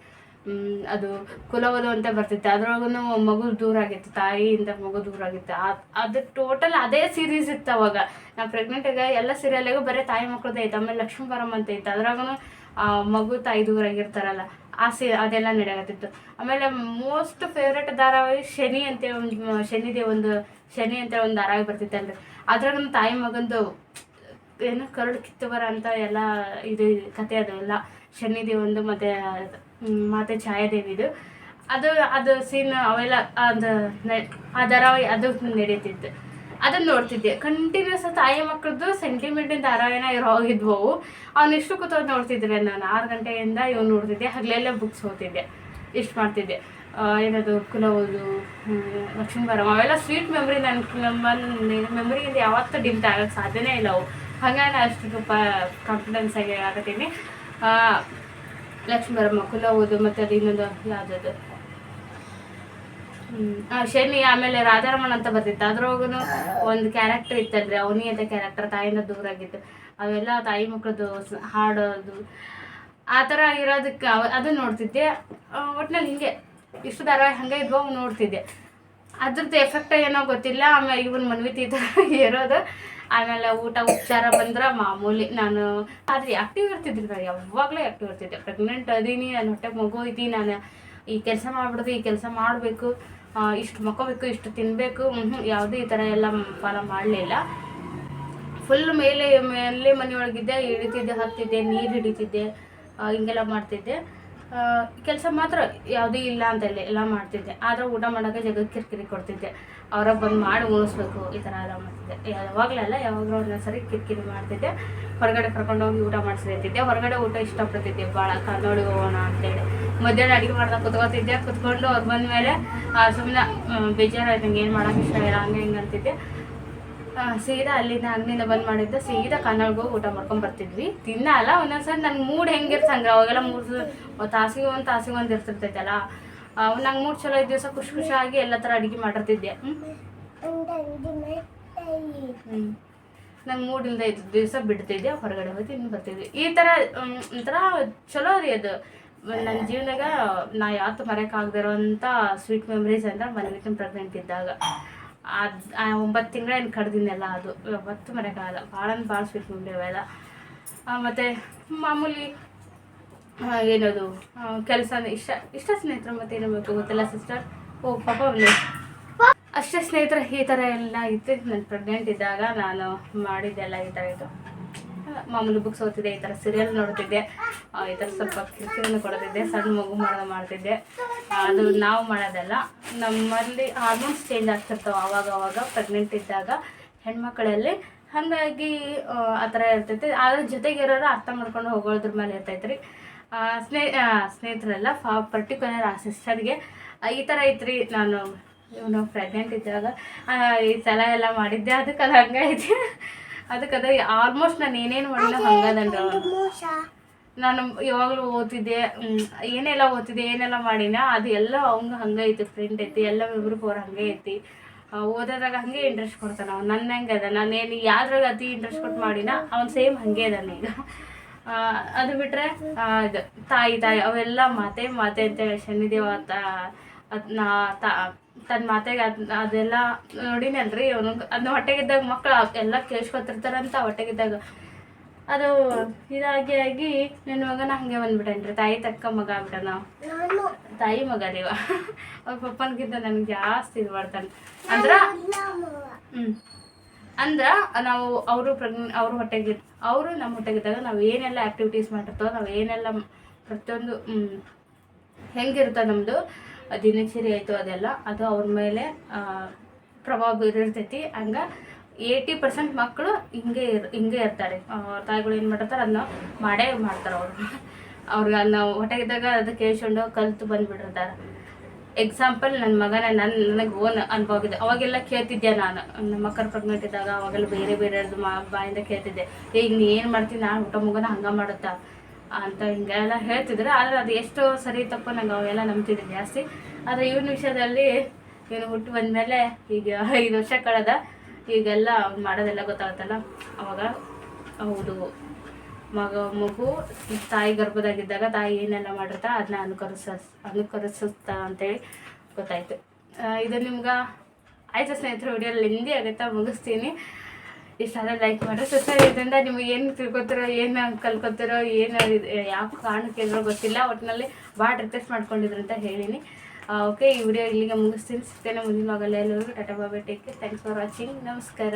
ಅದು ಕುಲವಲು ಅಂತ ಬರ್ತಿತ್ತು. ಅದ್ರೊಳಗೂ ಮಗು ದೂರ ಆಗಿತ್ತು, ತಾಯಿಯಿಂದ ಮಗು ದೂರ ಆಗಿತ್ತು. ಅದು ಟೋಟಲ್ ಅದೇ ಸೀರೀಸ್ ಇತ್ತು ಅವಾಗ. ನಾ ಆಗ ಎಲ್ಲ ಸೀರಿಯಲ್ಗೂ ಬರೀ ತಾಯಿ ಮಕ್ಕಳದ್ದು ಐತೆ ಆಮೇಲೆ ಲಕ್ಷ್ಮೀ ಬರಮ್ಮ ಅಂತ ಐತೆ ಅದ್ರಾಗೂ ಮಗು ತಾಯಿ ದೂರ ಆಗಿರ್ತಾರಲ್ಲ. ಆ ಸಿ ಅದೆಲ್ಲ ನಡೆಯಕತ್ತಿತ್ತು. ಆಮೇಲೆ ಮೋಸ್ಟ್ ಫೇವ್ರೆಟ್ ಧಾರಾವಾಹಿ ಶನಿ ಅಂತ ಒಂದು, ಶನಿದೇ ಒಂದು, ಶನಿ ಅಂತ ಒಂದು ಧಾರಾವಾಹಿ ಬರ್ತಿತ್ತಲ್ರಿ ಅದ್ರಾಗ ತಾಯಿ ಮಗಂದು ಏನು ಕರಡು ಕಿತ್ತವರ ಅಂತ ಎಲ್ಲ ಇದು, ಕತೆ ಅದು ಎಲ್ಲ. ಶನಿದೇ ಒಂದು ಮತ್ತೆ ಮಾತೆ ಛಾಯಾದೇವಿದು ಅದು ಅದು ಸೀನ್ ಅವೆಲ್ಲ, ಅದು ಆ ಧಾರಾವಾಹಿ ಅದು ನಡೀತಿತ್ತು ಅದನ್ನ ನೋಡ್ತಿದ್ದೆ. ಕಂಟಿನ್ಯೂಸ್ ತಾಯಿ ಮಕ್ಕಳದ್ದು ಸೆಂಟಿಮೆಂಟಿನ ಧಾರಾವಾಹಿನ ಇರೋ ಹೋಗಿದ್ವು ಅವು ಅವ್ನು ಇಷ್ಟು ಕೂತೋದು ನೋಡ್ತಿದ್ರೆ ನಾನು. ಆರು ಗಂಟೆಯಿಂದ ಇವ್ ನೋಡ್ತಿದ್ದೆ. ಹಗಲೆಲ್ಲ ಬುಕ್ಸ್ ಓದ್ತಿದ್ದೆ. ಇಷ್ಟು ಮಾಡ್ತಿದ್ದೆ. ಏನದು ಕುಲ ಓದು ಹ್ಮ್, ಲಕ್ಷ್ಮೀ ಬರಮ್ಮ ಅವೆಲ್ಲ ಸ್ವೀಟ್ ಮೆಮ್ರಿ ನನ್ನ ಮೆಮ್ರಿಯಿಂದ ಯಾವತ್ತೂ ಡಿಮ್ ಆಗೋಕ್ಕೆ ಸಾಧ್ಯನೇ ಇಲ್ಲ ಅವು. ನಾನು ಅಷ್ಟು ಪ ಕಾನ್ಫಿಡೆನ್ಸ್ ಆಗಿ ಆಗತ್ತೀನಿ ಲಕ್ಷ್ಮೀ ಬರಮ್ಮ ಕುಲ ಓದು ಮತ್ತು ಅದು ಇನ್ನೊಂದು ಯಾವುದದು ಶನಿ ಆಮೇಲೆ ರಾಧಾರಮಣ ಅಂತ ಬರ್ತಿತ್ತು. ಅದ್ರೊಳಗೂ ಒಂದು ಕ್ಯಾರೆಕ್ಟರ್ ಇತ್ತಲ್ರಿ ಅವನಿ ಅಂತ ಕ್ಯಾರೆಕ್ಟರ್ ತಾಯಿಂದ ದೂರ ಆಗಿತ್ತು ಅವೆಲ್ಲ ತಾಯಿ ಮಕ್ಕಳದು ಹಾಡೋದು, ಆ ಥರ ಇರೋದಕ್ಕೆ ಅದು ನೋಡ್ತಿದ್ದೆ. ಒಟ್ನಲ್ಲಿ ಹಿಂಗೆ, ಇಷ್ಟು ಧಾರಾವಾಹಿ ಹಂಗೆ ಇದ್ವ ನೋಡ್ತಿದ್ದೆ. ಅದ್ರದ್ದು ಎಫೆಕ್ಟ್ ಏನೋ ಗೊತ್ತಿಲ್ಲ, ಆಮೇಲೆ ಇವನ್ ಮನ್ವಿತಿ ಥರ ಇರೋದು. ಆಮೇಲೆ ಊಟ, ಉಪಚಾರ ಬಂದ್ರೆ ಮಾಮೂಲಿ ನಾನು, ಆದ್ರೆ ಆಕ್ಟಿವ್ ಇರ್ತಿದ್ರಿ ನಾನು, ಯಾವಾಗಲೂ ಆ್ಯಕ್ಟಿವ್ ಇರ್ತಿದ್ದೆ. ಪ್ರೆಗ್ನೆಂಟ್ ಅದೀನಿ, ನನ್ನ ಹೊಟ್ಟೆಗೆ ಮಗು ಇದ್ದೀನಿ ನಾನು ಈ ಕೆಲಸ ಮಾಡ್ಬಿಡ್ದು, ಈ ಕೆಲಸ ಮಾಡಬೇಕು. ಇಷ್ಟು ಮಕ್ಕೋಬೇಕು, ಇಷ್ಟು ತಿನ್ನಬೇಕು ಯಾವುದೇ ಈ ಥರ ಎಲ್ಲ ಫಾಲೋ ಮಾಡಲಿಲ್ಲ. ಫುಲ್ ಮೇಲೆ ಮೇಲೆ ಮನೆಯೊಳಗಿದ್ದೆ, ಇಳಿತಿದ್ದೆ, ಹತ್ತಿದ್ದೆ, ನೀರು ಹಿಡಿತಿದ್ದೆ ಹಿಂಗೆಲ್ಲ ಮಾಡ್ತಿದ್ದೆ. ಕೆಲಸ ಮಾತ್ರ ಯಾವುದೂ ಇಲ್ಲ ಅಂತಲ್ಲ ಎಲ್ಲ ಮಾಡ್ತಿದ್ದೆ. ಆದರೆ ಊಟ ಮಾಡೋಕ್ಕೆ ಜಗಕ್ಕೆ ಕಿರಿಕಿರಿ ಕೊಡ್ತಿದ್ದೆ. ಅವರ ಬಂದು ಮಾಡಿ ಉಣಿಸ್ಬೇಕು, ಈ ಥರ ಎಲ್ಲ ಮಾಡ್ತಿದ್ದೆ. ಯಾವಾಗಲಲ್ಲ ಯಾವಾಗಲೂ ಒಂದೊಂದ್ಸರಿ ಕಿರಿಕಿರಿ ಮಾಡ್ತಿದ್ದೆ. ಹೊರಗಡೆ ಕರ್ಕೊಂಡೋಗಿ ಊಟ ಮಾಡಿಸ್ತಿದ್ದೆ ಹೊರಗಡೆ ಊಟ ಇಷ್ಟಪಡ್ತಿದ್ದೆ. ಭಾಳ ಕನ್ನೋಡಿ ಹೋಗೋಣ ಅಂತೇಳಿ. ಮಧ್ಯಾಹ್ನ ಅಡುಗೆ ಮಾಡ್ದಾಗ ಕುತ್ಕೋತಿದ್ದೆ. ಕುತ್ಕೊಂಡು ಅವ್ರು ಬಂದಮೇಲೆ ಸುಮ್ಮನೆ ಬೇಜಾರಾಯ್ತು, ನಂಗೆ ಏನು ಮಾಡೋಕೆ ಇಷ್ಟ ಇಲ್ಲ, ಹಂಗೆ ಹಿಂಗೆ ಅಂತಿದ್ದೆ. ಸೀದಾ ಅಲ್ಲಿಂದ ಅಂಗಡಿಯಿಂದ ಬಂದ್ ಮಾಡಿದ್ದೆ ಸೀದಾ ಕನ್ನಡಗೆ ಹೋಗಿ ಊಟ ಮಾಡ್ಕೊಂಡ್ ಬರ್ತಿದ್ವಿ. ತಿನ್ನ ಅಲ್ಲ ಒಂದೊಂದ್ಸರಿ ನನ್ನ ಮೂಡ್ ಹೆಂಗಿರ್ತಂಗ? ಅವಾಗೆಲ್ಲ ಮೂರು ತಾಸಿಗೆ ಒಂದು ತಾಸಿಗೆ ಒಂದು ಇರ್ತಿರ್ತೈತಲ್ಲ ನಂಗೆ ಮೂಡ್ ಚಲೋ ಇದ್ದ ದಿವಸ ಖುಷಿ ಖುಷಿಯಾಗಿ ಎಲ್ಲ ಥರ ಅಡಿಗೆ ಮಾಡಿರ್ತಿದ್ದೆ. ಹ್ಮ್? ನಂಗೆ ಮೂಡ್ ಇಲ್ದ ಇದ್ದ ದಿವಸ ಬಿಡ್ತಿದ್ದೆ ಹೊರಗಡೆ ಹೋಗಿ ತಿಂದು ಬರ್ತಿದ್ವಿ. ಈ ಮ್, ಒಂಥರ ಚಲೋ ರೀ ಅದು. ನನ್ನ ಜೀವನದಾಗ ನಾ ಯಾವತ್ತು ಮರೆಯೋಕ್ಕಾಗದೇ ಇರೋಂಥ ಸ್ವೀಟ್ ಮೆಮರೀಸ್ ಅಂದ್ರೆ ಮನೆ ಪ್ರೆಗ್ನೆಂಟ್ ಇದ್ದಾಗ. ಅದು ಒಂಬತ್ತು ತಿಂಗಳೇನು ಕಡ್ದಿನೆಲ್ಲ ಅದು. ಯಾವತ್ತು ಮರೆಯೋಕ್ಕಾಗಲ್ಲ ಭಾಳ ಅಂದ್ರೆ ಭಾಳ ಸ್ವೀಟ್ ಮುಂದೆ ಅವೆಲ್ಲ ಮತ್ತು ಮಾಮೂಲಿ ಏನದು ಕೆಲಸ ಇಷ್ಟ ಇಷ್ಟ ಸ್ನೇಹಿತರು ಮತ್ತೆ ಏನಬೇಕು ಗೊತ್ತಿಲ್ಲ ಸಿಸ್ಟರ್ ಓ ಪಾಪ ಅಷ್ಟೇ ಸ್ನೇಹಿತರೆ ಈ ಥರ ಎಲ್ಲ ಇತ್ತು ನಾನು ಪ್ರೆಗ್ನೆಂಟ್ ಇದ್ದಾಗ ನಾನು ಮಾಡಿದ್ದೆಲ್ಲ ಈ ಥರ ಆ, ಮಾಮೂಲಿ ಬುಕ್ಸ್ ಓದ್ತಿದ್ದೆ ಈ ಥರ ಸೀರಿಯಲ್ ನೋಡ್ತಿದ್ದೆ. ಈ ಥರ ಸ್ವಲ್ಪ ಕಿರಿಕಿರಿನ ಕೊಡ್ತಿದ್ದೆ ಸಣ್ಣ ಮಗು ಮಾಡೋದು ಮಾಡ್ತಿದ್ದೆ. ಅದು ನಾವು ಮಾಡೋದಲ್ಲ ನಮ್ಮಲ್ಲಿ ಹಾರ್ಮೋನ್ಸ್ ಚೇಂಜ್ ಆಗ್ತಿರ್ತಾವೆ ಆವಾಗ ಅವಾಗ ಪ್ರೆಗ್ನೆಂಟ್ ಇದ್ದಾಗ ಹೆಣ್ಮಕ್ಳಲ್ಲಿ. ಹಾಗಾಗಿ ಆ, ಥರ ಇರ್ತೈತೆ. ಅದ್ರ ಜೊತೆಗೆ ಇರೋರು ಅರ್ಥ ಮಾಡ್ಕೊಂಡು ಹೋಗೋದ್ರ ಮೇಲೆ ಇರ್ತೈತೆ ರೀ ಸ್ನೇಹ ಸ್ನೇಹಿತರೆಲ್ಲ ಫಾ ಪರ್ಟಿಕ್ಯುಲರ್ ಆ ಸಿಸ್ಟರ್ಗೆ ಈ ಥರ ಐತ್ರಿ. ನಾನು ಇವನು ಪ್ರೆಗ್ನೆಂಟ್ ಇದ್ದಾಗ ಈ ಸಲ ಎಲ್ಲ ಮಾಡಿದ್ದೆ ಅದಕ್ಕೆ ಅದು ಹಂಗೈತಿ ಅದಕ್ಕೆ ಅದ ಆಲ್ಮೋಸ್ಟ್ ನಾನು ಏನೇನು ಮಾಡಿಲ್ಲ ಹಂಗದನ್ರಿ. ನಾನು ಯಾವಾಗಲೂ ಓದ್ತಿದ್ದೆ ಏನೆಲ್ಲ ಓದ್ತಿದ್ದೆ ಏನೆಲ್ಲ ಮಾಡಿನ ಅದು ಎಲ್ಲ ಅವಂಗ ಹಂಗೆ ಐತಿ ಫ್ರೆಂಡ್ ಐತಿ ಎಲ್ಲ ಇಬ್ರು ಪೋರ್ ಹಂಗೆ ಐತಿ. ಓದೋದಾಗ ಓದೋದ್ರಾಗ ಹಂಗೆ ಇಂಟ್ರೆಸ್ಟ್ ಕೊಡ್ತಾನ ಅವ್ನು ನನ್ನ ಹೆಂಗೆ ಅದ ನಾನೇನು ಯಾವ್ದ್ರಾಗ ಅತಿ ಇಂಟ್ರೆಸ್ಟ್ ಕೊಟ್ಟು ಮಾಡಿನ ಅವ್ನು ಸೇಮ್ ಹಂಗೆ ಅದಾನ ಈಗ. ಅದು ಬಿಟ್ಟರೆ ಇದು ತಾಯಿ ತಾಯಿ ಅವೆಲ್ಲ ಮಾತೆ ಮಾತೆ ಅಂತೇಳಿ ಶನಿದೇವ ತ ನಾ ತಾ ತನ್ನ ಮಾತೆಗೆ ಅದ್ ಅದೆಲ್ಲ ನೋಡಿನಲ್ರಿ ಅವನು. ಅದನ್ನ ಹೊಟ್ಟೆಗಿದ್ದಾಗ ಮಕ್ಕಳು ಎಲ್ಲ ಕೇಳಿಸ್ಕೊತಿರ್ತಾರಂತ ಹೊಟ್ಟೆಗಿದ್ದಾಗ. ಅದು ಇದಾಗಿ ಆಗಿ ನನ್ನ ಮಗನ ಹಂಗೆ ಬಂದ್ಬಿಟ್ಟೇನ್ರಿ. ತಾಯಿ ತಕ್ಕ ಮಗ ಆಗ್ಬಿಟ್ಟನ. ತಾಯಿ ಮಗ ದೇವ ಅವ್ರ ಪಪ್ಪನ್ಗಿಂತ ನನ್ಗೆ ಜಾಸ್ತಿ ಇದು ಮಾಡ್ತಾನೆ. ಅಂದ್ರ ಹ್ಞೂ ಅಂದ್ರ ನಾವು ಅವರು ಪ್ರೆಗ್ನೆ ಅವ್ರ ಹೊಟ್ಟೆಗೆ ಅವರು ನಮ್ಮ ಹೊಟ್ಟೆಗಿದ್ದಾಗ ನಾವು ಏನೆಲ್ಲ ಆ್ಯಕ್ಟಿವಿಟೀಸ್ ಮಾಡಿರ್ತೇವೆ ನಾವು ಏನೆಲ್ಲ ಪ್ರತಿಯೊಂದು ಮ್, ಹೆಂಗಿರುತ್ತೆ ನಮ್ಮದು ದಿನಚರಿ ಆಯಿತು ಅದೆಲ್ಲ. ಅದು ಅವ್ರ ಮೇಲೆ ಪ್ರಭಾವ ಬೀರಿರ್ತೈತಿ. ಹಂಗೆ ಏಯ್ಟಿ ಪರ್ಸೆಂಟ್ ಮಕ್ಕಳು ಹಿಂಗೆ ಇರ್, ಹಿಂಗೆ ಇರ್ತಾರೆ. ತಾಯಿಗಳು ಏನು ಮಾಡಿರ್ತಾರೆ ಅದನ್ನ ಮಾಡೇ ಮಾಡ್ತಾರೆ ಅವರು. ಅವ್ರಿಗೆ ನಾವು ಹೊಟ್ಟೆಗಿದ್ದಾಗ ಅದು ಕೇಳ್ಕೊಂಡು ಕಲ್ತು ಬಂದುಬಿಟ್ಟಿರ್ತಾರೆ. ಎಕ್ಸಾಂಪಲ್ ನನ್ನ ಮಗನ ನನ್ನ ನನಗೆ ಓನ್ ಅನುಭವ ಇದೆ ಅವಾಗೆಲ್ಲ ಕೇಳ್ತಿದ್ದೆ ನಾನು. ನಮ್ಮ ಮಕ್ಕಳು ಪ್ರೆಗ್ನೆಂಟ್ ಇದ್ದಾಗ ಅವಾಗೆಲ್ಲ ಬೇರೆ ಬೇರೆ ಮಾ, ಬಾಯಿಂದ ಕೇಳ್ತಿದ್ದೆ. ಈಗ ನೀ ಏನು ಮಾಡ್ತೀನಿ ನಾನು ಊಟ ಮಗನ ಹಂಗೆ ಮಾಡುತ್ತಾ? ಅಂತ ಹಿಂಗೆಲ್ಲ ಹೇಳ್ತಿದ್ರು. ಆದ್ರೆ ಅದು ಎಷ್ಟು ಸರಿ ತಪ್ಪು ನಂಗೆ ಅವೆಲ್ಲ ನಂಬ್ತಿದ್ದೆ ಜಾಸ್ತಿ. ಆದರೆ ಇವನ ವಿಷಯದಲ್ಲಿ ಇವನು ಹುಟ್ಟು ಬಂದಮೇಲೆ ಈಗ ಐದು ವರ್ಷ ಕಳೆದ. ಈಗೆಲ್ಲ ಅವ್ನು ಮಾಡೋದೆಲ್ಲ ಗೊತ್ತಾಗುತ್ತಲ್ಲ? ಅವಾಗ ಹೌದು. ಮಗ, ಮಗು, ತಾಯಿ ಗರ್ಭದಾಗಿದ್ದಾಗ ತಾಯಿ ಏನೆಲ್ಲ ಮಾಡಿರ್ತಾ ಅದನ್ನ ಅನುಕರಿಸ, ಅನುಕರಿಸುತ್ತಾ ಅಂತೇಳಿ ಗೊತ್ತಾಯ್ತು. ಇದು ನಿಮ್ಗೆ ಆಯ್ತು ಸ್ನೇಹಿತರು? ವಿಡಿಯೋ ಲೆಂದಿ ಆಗುತ್ತಾ ಮುಗಿಸ್ತೀನಿ. ಇಷ್ಟ ಸಲ ಲೈಕ್ ಮಾಡಿ ಸುಸ್ತಾಗಿ ಇದರಿಂದ ನಿಮಗೆ ಏನು ತಿಳ್ಕೊತಿರೋ, ಏನು ಕಲ್ಕೊತಿರೋ, ಏನು ಯಾವ ಕಾರಣಕ್ಕೆ ಇದ್ರೋ ಗೊತ್ತಿಲ್ಲ. ಒಟ್ಟಿನಲ್ಲಿ ಭಾಳ ರಿಕ್ವೆಸ್ಟ್ ಮಾಡ್ಕೊಂಡಿದ್ರು ಅಂತ ಹೇಳಿನಿ. ಓಕೆ ಈ ವಿಡಿಯೋ ಇಲ್ಲಿಗೆ ಮುಗಿಸ್ತೀನಿ. ಸಿಗ್ತೇನೆ ಮುಂದಿನ ಮಗಲ್ಲ ಎಲ್ಲರಿಗೂ ಟಾಟಾ ಬಾಬಾ ಟೇಕ್ ಥ್ಯಾಂಕ್ಸ್ ಫಾರ್ ವಾಚಿಂಗ್ ನಮಸ್ಕಾರ.